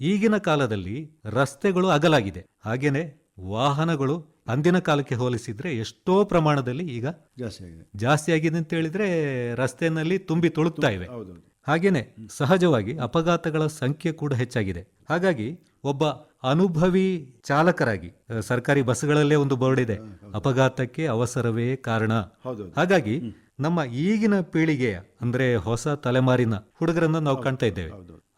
ಈಗಿನ ಕಾಲದಲ್ಲಿ ರಸ್ತೆಗಳು ಅಗಲಾಗಿದೆ. ಹಾಗೇನೆ ವಾಹನಗಳು ಅಂದಿನ ಕಾಲಕ್ಕೆ ಹೋಲಿಸಿದ್ರೆ ಎಷ್ಟೋ ಪ್ರಮಾಣದಲ್ಲಿ ಈಗ ಜಾಸ್ತಿ ಆಗಿದೆ. ಜಾಸ್ತಿ ಆಗಿದೆ ಅಂತ ಹೇಳಿದ್ರೆ ರಸ್ತೆಯಲ್ಲಿ ತುಂಬಿ ತುಳುಕ್ತಾ ಇವೆ. ಹಾಗೇನೆ ಸಹಜವಾಗಿ ಅಪಘಾತಗಳ ಸಂಖ್ಯೆ ಕೂಡ ಹೆಚ್ಚಾಗಿದೆ. ಹಾಗಾಗಿ ಒಬ್ಬ ಅನುಭವಿ ಚಾಲಕರಾಗಿ ಸರ್ಕಾರಿ ಬಸ್ಗಳಲ್ಲೇ ಒಂದು ಬೋರ್ಡ್ ಇದೆ. ಅಪಘಾತಕ್ಕೆ ಅವಸರವೇ ಕಾರಣ. ಹಾಗಾಗಿ ನಮ್ಮ ಈಗಿನ ಪೀಳಿಗೆಯ ಅಂದ್ರೆ ಹೊಸ ತಲೆಮಾರಿನ ಹುಡುಗರನ್ನ ನಾವು ಕಾಣ್ತಾ ಇದ್ದೇವೆ.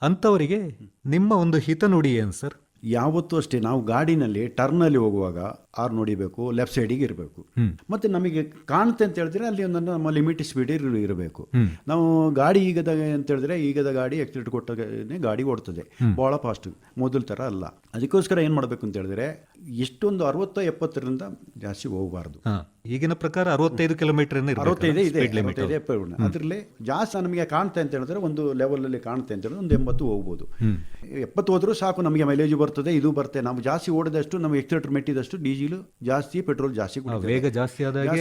ಅಂತವರಿಗೆ ನಿಮ್ಮ ಒಂದು ಹಿತನುಡಿ ಏನ್ ಸರ್? ಯಾವತ್ತೂ ಅಷ್ಟೇ ನಾವು ಗಾಡಿನಲ್ಲಿ ಟರ್ನಲ್ಲಿ ಹೋಗುವಾಗ ಆರ್ ನೋಡಿಬೇಕು ಲೆಫ್ಟ್ ಸೈಡಿಗೆ ಇರಬೇಕು. ಮತ್ತೆ ನಮಗೆ ಕಾಣುತ್ತೆ ಅಂತ ಹೇಳಿದ್ರೆ ಅಲ್ಲಿ ಒಂದು ನಮ್ಮ ಲಿಮಿಟ್ ಸ್ಪೀಡ್ ಇರಬೇಕು. ನಾವು ಗಾಡಿ ಈಗದ ಅಂತ ಹೇಳಿದ್ರೆ ಈಗದ ಗಾಡಿ ಆಕ್ಸಿಡೆಂಟ್ ಕೊಟ್ಟಾಗನೇ ಗಾಡಿ ಓಡ್ತದೆ. ಬಹಳ ಫಾಸ್ಟ್ ಮೊದಲ ತರ ಅಲ್ಲ. ಅದಕ್ಕೋಸ್ಕರ ಏನು ಮಾಡಬೇಕು ಅಂತ ಹೇಳಿದ್ರೆ ಎಷ್ಟೊಂದು ಅರವತ್ತ ಎಪ್ಪತ್ತರಿಂದ ಜಾಸ್ತಿ ಹೋಗಬಾರ್ದು. ಈಗಿನ ಪ್ರಕಾರ ಅರವತ್ತೈದು ಕಿಲೋಮೀಟರ್ ಅರವತ್ತೈದು ಇದೆ ಅದರಲ್ಲಿ ಜಾಸ್ತಿ ನಮಗೆ ಕಾಣ್ತೆ ಅಂತ ಹೇಳಿದ್ರೆ ಒಂದು ಲೆವೆಲಲ್ಲಿ ಕಾಣುತ್ತೆ ಅಂತ ಹೇಳಿದ್ರೆ ಒಂದು ಎಂಬತ್ತು ಹೋಗ್ಬೋದು. ಎಪ್ಪತ್ತು ಹೋದ್ರೂ ಸಾಕು ನಮಗೆ ಮೈಲೇಜ್ ಬರ್ತದೆ ಇದು ಬರ್ತದೆ. ನಾವು ಜಾಸ್ತಿ ಓಡಿದಷ್ಟು ನಮ್ಗೆ ಎಕ್ಸಿಲೇಟರ್ ಮೆಟ್ಟಿದಷ್ಟು ಡೀಸೆಲ್ ಜಾಸ್ತಿ ಪೆಟ್ರೋಲ್ ಜಾಸ್ತಿ. ವೇಗ ಜಾಸ್ತಿ ಆದಾಗ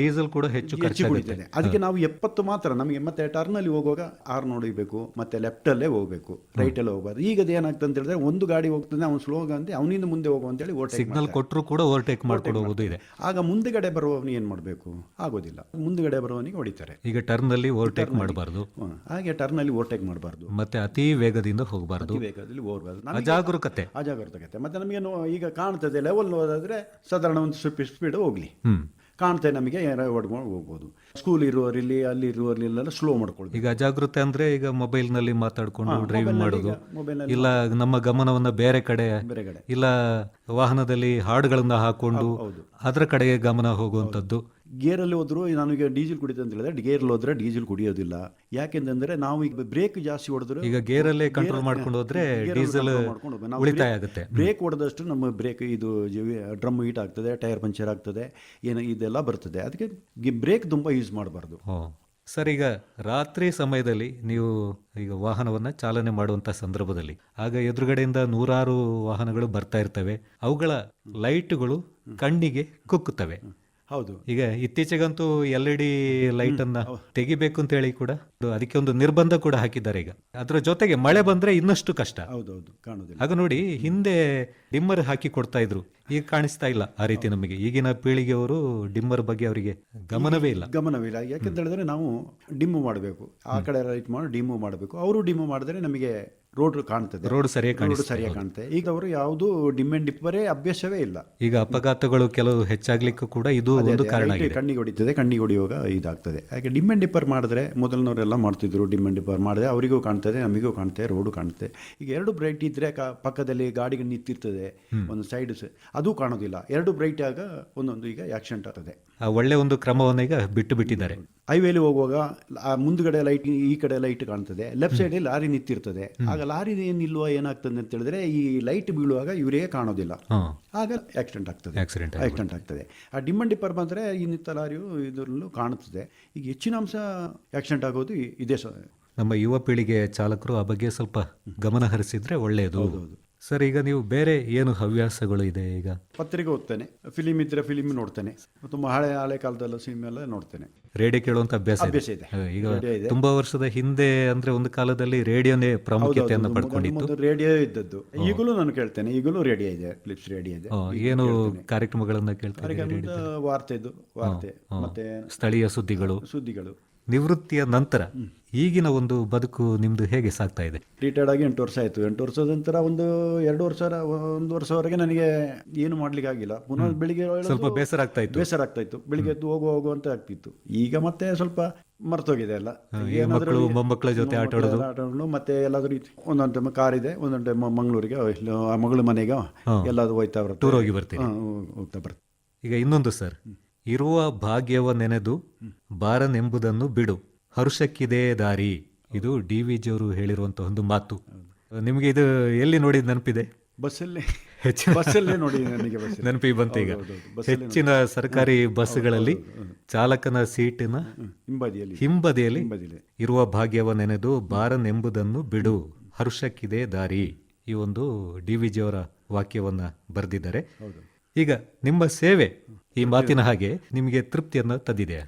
ಡೀಸೆಲ್ ಕೂಡ ಹೆಚ್ಚು ಖರ್ಚು ಕುಡಿತದೆ. ಅದಕ್ಕೆ ನಾವು ಎಪ್ಪತ್ತು ಮಾತ್ರ ನಮಗೆ ಮತ್ತೆ ಟರ್ನಲ್ಲಿ ಹೋಗುವಾಗ ಆರ್ ನೋಡಬೇಕು ಮತ್ತೆ ಲೆಫ್ಟಲ್ಲೇ ಹೋಗಬೇಕು ರೈಟಲ್ಲೇ ಹೋಗಬಾರ್ದು. ಈಗ ಏನಾಗ್ತದೆ ಅಂತ ಹೇಳಿದ್ರೆ ಒಂದು ಗಾಡಿ ಹೋಗ್ತದೆ ಅವ್ನು ಸ್ಲೋ ಅಂತ ಅವನಿಂದ ಮುಂದೆ ಹೋಗು ಅಂತೇಳಿ ಓವರ್ಟೇಕ್ ಸಿಗ್ನಲ್ ಕೊಟ್ಟರು ಕೂಡ ಓವರ್ಟೇಕ್ ಮಾಡ್ಕೊಂಡು ಹೋಗೋದು ಇದೆ. ಆಗ ಮುಂದೆಗಡೆ ಬರುವವನು ಏನು ಮಾಡಬೇಕು? ಆಗೋದಿಲ್ಲ. ಮುಂದ್ಗಡೆ ಬರುವವನಿಗೆ ಹೊಡಿತಾರೆ. ಈಗ ಟರ್ನ್ ಅಲ್ಲಿ ಓವರ್ಟೇಕ್ ಮಾಡಬಾರ್ದು. ಹಾಗೆ ಟರ್ನಲ್ಲಿ ಓವರ್ಟೇಕ್ ಮಾಡಬಾರ್ದು. ಮತ್ತೆ ಅತಿ ವೇಗದಿಂದ ಹೋಗಬಾರ್ದು. ವೇಗದಲ್ಲಿ ಹೋಗಬಾರ್ದು. ಅಜಾಗರೂಕತೆ. ಅಜಾಗರೂಕತೆ. ಮತ್ತೆ ನಮಗೆ ಈಗ ಕಾಣ್ತದೆ ಲೆವೆಲ್ ಹೋದಾದ್ರೆ ಸಾಧಾರಣ ಒಂದು ಸ್ವಲ್ಪ ಸ್ಪೀಡ್ ಹೋಗ್ಲಿ. ಹ್ಮ್ ನಮಗೆ ಹೊಡ್ಕೊಂಡು ಹೋಗ್ಬೋದು. ಸ್ಕೂಲ್ ಇರುವವರಿಲ್ಲಿ ಅಲ್ಲಿ ಇರುವವರಿಲ್ಲೆಲ್ಲ ಸ್ಲೋ ಮಾಡ್ಕೊಳ್ಬೇಕು. ಈಗ ಅಜಾಗೃತೆ ಅಂದ್ರೆ ಈಗ ಮೊಬೈಲ್ನಲ್ಲಿ ಮಾತಾಡ್ಕೊಂಡು ಡ್ರೈವಿಂಗ್ ಮಾಡೋದು. ಇಲ್ಲ ನಮ್ಮ ಗಮನವನ್ನ ಬೇರೆ ಕಡೆ ಬೇರೆ ಕಡೆ. ಇಲ್ಲ ವಾಹನದಲ್ಲಿ ಹಾಡುಗಳನ್ನ ಹಾಕೊಂಡು ಅದರ ಕಡೆಗೆ ಗಮನ ಹೋಗುವಂತದ್ದು ಗೇರಲ್ಲಿ ಹೋದ್ರು ನನಗೆ ಡೀಸೆಲ್ ಕುಡಿತ ಅಂತ ಹೇಳಿದ್ರೆ ಗೇರಲ್ಲಿ ಹೋದ್ರೆ ಡೀಸೆಲ್ ಕುಡಿಯೋದಿಲ್ಲ. ಯಾಕೆಂತಂದ್ರೆ ನಾವು ಈಗ ಬ್ರೇಕ್ ಜಾಸ್ತಿ ಹೊಡೆದ್ರೆ ಈಗ ಗೇರಲ್ಲೇ ಕಂಟ್ರೋಲ್ ಮಾಡ್ಕೊಂಡು ಹೋದ್ರೆ ಡೀಸೆಲ್ ಉಳಿತಾಯ ಆಗುತ್ತೆ. ಬ್ರೇಕ್ ಹೊಡೆದಷ್ಟು ನಮ್ಮ ಬ್ರೇಕ್ ಇದು ಡ್ರಮ್ ಹೀಟ್ ಆಗ್ತದೆ ಟೈರ್ ಪಂಚರ್ ಆಗ್ತದೆ ಏನು ಇದೆಲ್ಲ ಬರ್ತದೆ. ಅದಕ್ಕೆ ಬ್ರೇಕ್ ತುಂಬ ಯೂಸ್ ಮಾಡಬಾರ್ದು. ಸರ್ ಈಗ ರಾತ್ರಿ ಸಮಯದಲ್ಲಿ ನೀವು ಈಗ ವಾಹನವನ್ನು ಚಾಲನೆ ಮಾಡುವಂಥ ಸಂದರ್ಭದಲ್ಲಿ ಆಗ ಎದುರುಗಡೆಯಿಂದ ನೂರಾರು ವಾಹನಗಳು ಬರ್ತಾ ಇರ್ತವೆ. ಅವುಗಳ ಲೈಟ್ಗಳು ಕಣ್ಣಿಗೆ ಕುಕ್ಕುತ್ತವೆ. ಹೌದು. ಈಗ ಇತ್ತೀಚೆಗಂತೂ ಎಲ್ ಇ ಡಿ ಲೈಟ್ ಅನ್ನ ತೆಗಿಬೇಕು ಅಂತ ಹೇಳಿ ಕೂಡ ಅದು ಅದಕ್ಕೆ ಒಂದು ನಿರ್ಬಂಧ ಕೂಡ ಹಾಕಿದ್ದಾರೆ ಈಗ. ಅದರ ಜೊತೆಗೆ ಮಳೆ ಬಂದ್ರೆ ಇನ್ನಷ್ಟು ಕಷ್ಟ. ಹೌದೌದು ಕಾಣುದಿಲ್ಲ ಆಗ ನೋಡಿ ಹಿಂದೆ ಡಿಮ್ಮರ್ ಹಾಕಿ ಕೊಡ್ತಾ ಇದ್ರು. ಈಗ ಕಾಣಿಸ್ತಾ ಇಲ್ಲ ಆ ರೀತಿ ನಮಗೆ. ಈಗಿನ ಪೀಳಿಗೆಯವರು ಡಿಮ್ಮರ್ ಬಗ್ಗೆ ಅವರಿಗೆ ಗಮನವೇ ಇಲ್ಲ. ಗಮನವೇ ಇಲ್ಲ. ಯಾಕೆಂತ ಹೇಳಿದ್ರೆ ನಾವು ಡಿಮ್ಮು ಮಾಡಬೇಕು. ಆ ಕಡೆ ರೈಟ್ ಮಾಡಿ ಡಿಮ್ಮು ಮಾಡಬೇಕು. ಅವರು ಡಿಮ್ಮು ಮಾಡಿದ್ರೆ ನಮಗೆ ರೋಡ್ ಕಾಣ್ತದೆ. ರೋಡ್ ಸರಿಯಾಗಿ ರೋಡ್ ಸರಿಯಾಗಿ ಕಾಣುತ್ತೆ ಈಗ ಅವರು ಯಾವುದು ಡಿಮ್ ಅಂಡ್ ಡಿಪ್ಪರೇ ಅಭ್ಯಾಸವೇ ಇಲ್ಲ. ಈಗ ಅಪಘಾತಗಳು ಕೆಲವು ಹೆಚ್ಚಾಗ್ಲಿಕ್ಕೂ ಕೂಡ ಇದು ಒಂದು ಕಾರಣ ಕಣ್ಣಿಗೆ ಹೊಡಿತದೆ ಕಣ್ಣಿಗೆ ಹೊಡೆಯುವಾಗ ಇದಾಗ್ತದೆ. ಹಾಗೆ ಡಿಮ್ ಅಂಡ್ ಡಿಪ್ಪರ್ ಮಾಡಿದ್ರೆ ಮೊದಲಿನವರೆಲ್ಲ ಮಾಡ್ತಿದ್ರು ಡಿಮ್ ಅಂಡ್ ಡಿಪ್ಪರ್. ಮಾಡಿದ್ರೆ ಅವರಿಗೂ ಕಾಣ್ತದೆ ನಮಗೂ ಕಾಣ್ತದೆ ರೋಡು ಕಾಣುತ್ತೆ ಈಗ ಎರಡು ಬ್ರೈಟ್ ಇದ್ರೆ ಪಕ್ಕದಲ್ಲಿ ಗಾಡಿಗೆ ನಿಂತಿರ್ತದೆ. ಒಂದು ಸೈಡ್ ಅದು ಕಾಣೋದಿಲ್ಲ. ಎರಡು ಬ್ರೈಟ್ ಆಗ ಒಂದೊಂದು ಈಗ ಆಕ್ಸಿಡೆಂಟ್ ಆಗ್ತದೆ. ಆ ಒಳ್ಳೆ ಒಂದು ಕ್ರಮವನ್ನ ಈಗ ಬಿಟ್ಟು ಬಿಟ್ಟಿದ್ದಾರೆ. ಹೈವೇಲಿ ಹೋಗುವಾಗ ಆ ಮುಂದ್ಗಡೆ ಲೈಟ್ ಈ ಕಡೆ ಲೈಟ್ ಕಾಣ್ತದೆ. ಲೆಫ್ಟ್ ಸೈಡ್ ಲಾರಿ ನಿಂತಿರ್ತದೆ. ಆಗ ಲಾರಿ ನಿಲ್ಲುವ ಏನಾಗ್ತದೆ ಅಂತ ಹೇಳಿದ್ರೆ ಈ ಲೈಟ್ ಬೀಳುವಾಗ ಇವರೇ ಕಾಣೋದಿಲ್ಲ. ಆಗ ಆಕ್ಸಿಡೆಂಟ್ ಆಗ್ತದೆ. ಆಕ್ಸಿಡೆಂಟ್ ಆಕ್ಸಿಡೆಂಟ್ ಆಗ್ತದೆ. ಆ ಡಿಮಂಡ್ ಡಿಪ್ಪರ್ ಬಂದರೆ ಈ ನಿಂತ ಲಾರಿಯು ಇದರಲ್ಲೂ ಕಾಣುತ್ತದೆ. ಈಗ ಹೆಚ್ಚಿನ ಅಂಶ ಆಕ್ಸಿಡೆಂಟ್ ಆಗೋದು ಇದೇ ನಮ್ಮ ಯುವ ಪೀಳಿಗೆ ಚಾಲಕರು ಆ ಬಗ್ಗೆ ಸ್ವಲ್ಪ ಗಮನ ಹರಿಸಿದ್ರೆ ಒಳ್ಳೆಯದು. ಸರ್ ಈಗ ನೀವು ಬೇರೆ ಏನು ಹವ್ಯಾಸಗಳು ಇದೆ ಈಗ? ಪತ್ರಿಕೆ ಓದ್ತೇನೆ. ಫಿಲಿಮ್ ಇದ್ರೆ ಫಿಲಿಮ್ ನೋಡ್ತೇನೆ. ತುಂಬಾ ಹಳೆ ಹಳೆ ಕಾಲದಲ್ಲ ಸಿನಿಮಾ ಎಲ್ಲ ನೋಡ್ತೇನೆ. ರೇಡಿಯೋ ಕೇಳುವಂತ ಅಭ್ಯಾಸ ಇದೆ. ಅಭ್ಯಾಸ ಇದೆ. ಈಗ ತುಂಬಾ ವರ್ಷದ ಹಿಂದೆ ಅಂದ್ರೆ ಒಂದು ಕಾಲದಲ್ಲಿ ರೇಡಿಯೋನೇ ಪ್ರಾಮುಖ್ಯತೆಯನ್ನು ಪಡ್ಕೊಂಡಿತ್ತು. ರೇಡಿಯೋ ಇದ್ದದ್ದು. ಈಗಲೂ ನಾನು ಕೇಳ್ತೇನೆ. ಈಗಲೂ ರೇಡಿಯೋ ಇದೆ ಫಿಲಿಪ್ಸ್ ರೇಡಿಯೋ ಇದೆ. ಏನು ಕಾರ್ಯಕ್ರಮಗಳನ್ನ ಕೇಳ್ತಾರೆ ವಾರ್ತೆದು ವಾರ್ತೆ. ಮತ್ತೆ ಸ್ಥಳೀಯ ಸುದ್ದಿಗಳು. ಸುದ್ದಿಗಳು. ನಿವೃತ್ತಿಯ ನಂತರ ಈಗಿನ ಒಂದು ಬದುಕು ನಿಮ್ದು ಹೇಗೆ ಸಾಗ್ತಾ ಇದೆ? ರಿಟೈರ್ಡ್ ಆಗಿ ಎಂಟು ವರ್ಷ ಆಯಿತು. ಎಂಟು ವರ್ಷದ ನಂತರ ಒಂದು ಎರಡು ವರ್ಷ ಒಂದು ವರ್ಷವರೆಗೆ ನನಗೆ ಏನು ಮಾಡ್ಲಿಕ್ಕೆ ಆಗಿಲ್ಲ. ಪುನಃ ಬೆಳಿಗ್ಗೆ ಸ್ವಲ್ಪ ಬೇಸರ ಆಗ್ತಾ ಇತ್ತು. ಬೇಸರ ಆಗ್ತಾ ಇತ್ತು. ಬೆಳಿಗ್ಗೆ ಎದ್ದು ಹೋಗು ಹೋಗು ಅಂತ ಆಗ್ತಿತ್ತು. ಈಗ ಮತ್ತೆ ಸ್ವಲ್ಪ ಮರ್ತೋಗಿದೆ ಎಲ್ಲ. ಮಕ್ಕಳು ಮೊಮ್ಮಕ್ಕಳ ಜೊತೆ ಆಟ ಆಡೋದು ಆಟ ಆಡೋದು, ಮತ್ತೆ ಎಲ್ಲಾದ್ರೂ. ಒಂದೊಂದು ಟೈಮ್ ಕಾರ್ ಇದೆ ಒಂದೊಂದು ಟೈಮ್ ಮಂಗಳೂರಿಗೆ ಆ ಮಗಳ ಮನೆಗೆ ಎಲ್ಲಾದ್ರೂ ಹೋಯ್ತಾ ಬರ್ತಾರೆ ಟೂರ್ ಹೋಗಿ ಬರ್ತೀನಿ. ಹೋಗ್ತಾ ಬರ್ತೀನಿ ಈಗ ಇನ್ನೊಂದು ಸರ್. ಇರುವ ಭಾಗ್ಯವ ನೆನೆದು ಬಾರನೆಂಬುದನ್ನು ಬಿಡು. ಹರುಷಕ್ಕಿದೆ ದಾರಿ. ಇದು ಡಿ ವಿ ಜಿಯವರು ಹೇಳಿರುವಂತಹ ಒಂದು ಮಾತು. ನಿಮಗೆ ಇದು ಎಲ್ಲಿ ನೋಡಿದ ನೆನಪಿದೆ? ಬಸ್ಸಲ್ಲೇ. ಬಸ್ಸಲ್ಲೇ ನೋಡಿ ನನಗೆ ಬಸ್ ನೆನಪಿಗೆ ಬಂತು ಈಗ. ಹೆಚ್ಚಿನ ಸರ್ಕಾರಿ ಬಸ್ಗಳಲ್ಲಿ ಚಾಲಕನ ಸೀಟಿನ ಹಿಂಬದಿಯಲ್ಲಿ. ಹಿಂಬದಿಯಲ್ಲಿ ಹಿಂಬದಿಯಲ್ಲಿ ಇರುವ ಭಾಗ್ಯವ ನೆನೆದು ಬಾರನೆಂಬುದನ್ನು ಬಿಡು. ಹರುಷಕ್ಕಿದೆ ದಾರಿ. ಈ ಒಂದು ಡಿ ವಿ ಜಿಯವರ ವಾಕ್ಯವನ್ನ ಬರೆದಿದ್ದಾರೆ. ಈಗ ನಿಮ್ಮ ಸೇವೆ ಈ ಮಾತಿನ ಹಾಗೆ ನಿಮಗೆ ತೃಪ್ತಿಯನ್ನು ತಂದಿದೆ.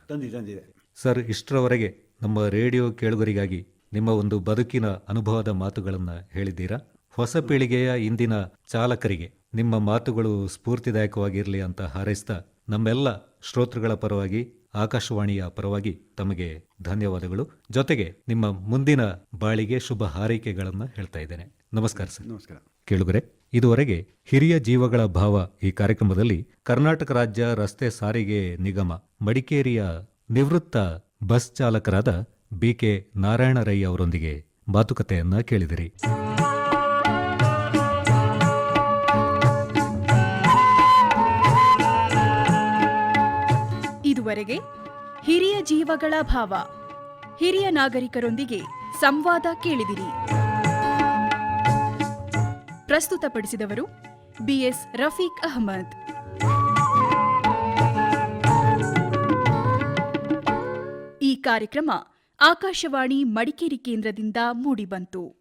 ಸರ್ ಇಷ್ಟರವರೆಗೆ ನಮ್ಮ ರೇಡಿಯೋ ಕೇಳುಗರಿಗಾಗಿ ನಿಮ್ಮ ಒಂದು ಬದುಕಿನ ಅನುಭವದ ಮಾತುಗಳನ್ನು ಹೇಳಿದ್ದೀರಾ? ಹೊಸ ಪೀಳಿಗೆಯ ಇಂದಿನ ಚಾಲಕರಿಗೆ ನಿಮ್ಮ ಮಾತುಗಳು ಸ್ಫೂರ್ತಿದಾಯಕವಾಗಿರಲಿ ಅಂತ ಹಾರೈಸ್ತಾ ನಮ್ಮೆಲ್ಲ ಶ್ರೋತೃಗಳ ಪರವಾಗಿ ಆಕಾಶವಾಣಿಯ ಪರವಾಗಿ ತಮಗೆ ಧನ್ಯವಾದಗಳು. ಜೊತೆಗೆ ನಿಮ್ಮ ಮುಂದಿನ ಬಾಳಿಗೆ ಶುಭ ಹಾರೈಕೆಗಳನ್ನು ಹೇಳ್ತಾ ಇದ್ದೇನೆ. ನಮಸ್ಕಾರ ಸರ್. ನಮಸ್ಕಾರ. ಕೇಳುಗರೆ ಇದುವರೆಗೆ ಹಿರಿಯ ಜೀವಗಳ ಭಾವ ಈ ಕಾರ್ಯಕ್ರಮದಲ್ಲಿ ಕರ್ನಾಟಕ ರಾಜ್ಯ ರಸ್ತೆ ಸಾರಿಗೆ ನಿಗಮ ಮಡಿಕೇರಿಯ ನಿವೃತ್ತ ಬಸ್ ಚಾಲಕರಾದ ಬಿಕೆ ನಾರಾಯಣ ರೈ ಅವರೊಂದಿಗೆ ಮಾತುಕತೆಯನ್ನ ಕೇಳಿದಿರಿ. ಇದುವರೆಗೆ ಹಿರಿಯ ಜೀವಗಳ ಭಾವ, ಹಿರಿಯ ನಾಗರಿಕರೊಂದಿಗೆ ಸಂವಾದ ಕೇಳಿದಿರಿ. ಪ್ರಸ್ತುತಪಡಿಸಿದವರು ಬಿಎಸ್ ರಫೀಕ್ ಅಹಮದ್. ಈ ಕಾರ್ಯಕ್ರಮ ಆಕಾಶವಾಣಿ ಮಡಿಕೇರಿ ಕೇಂದ್ರದಿಂದ ಮೂಡಿಬಂತು.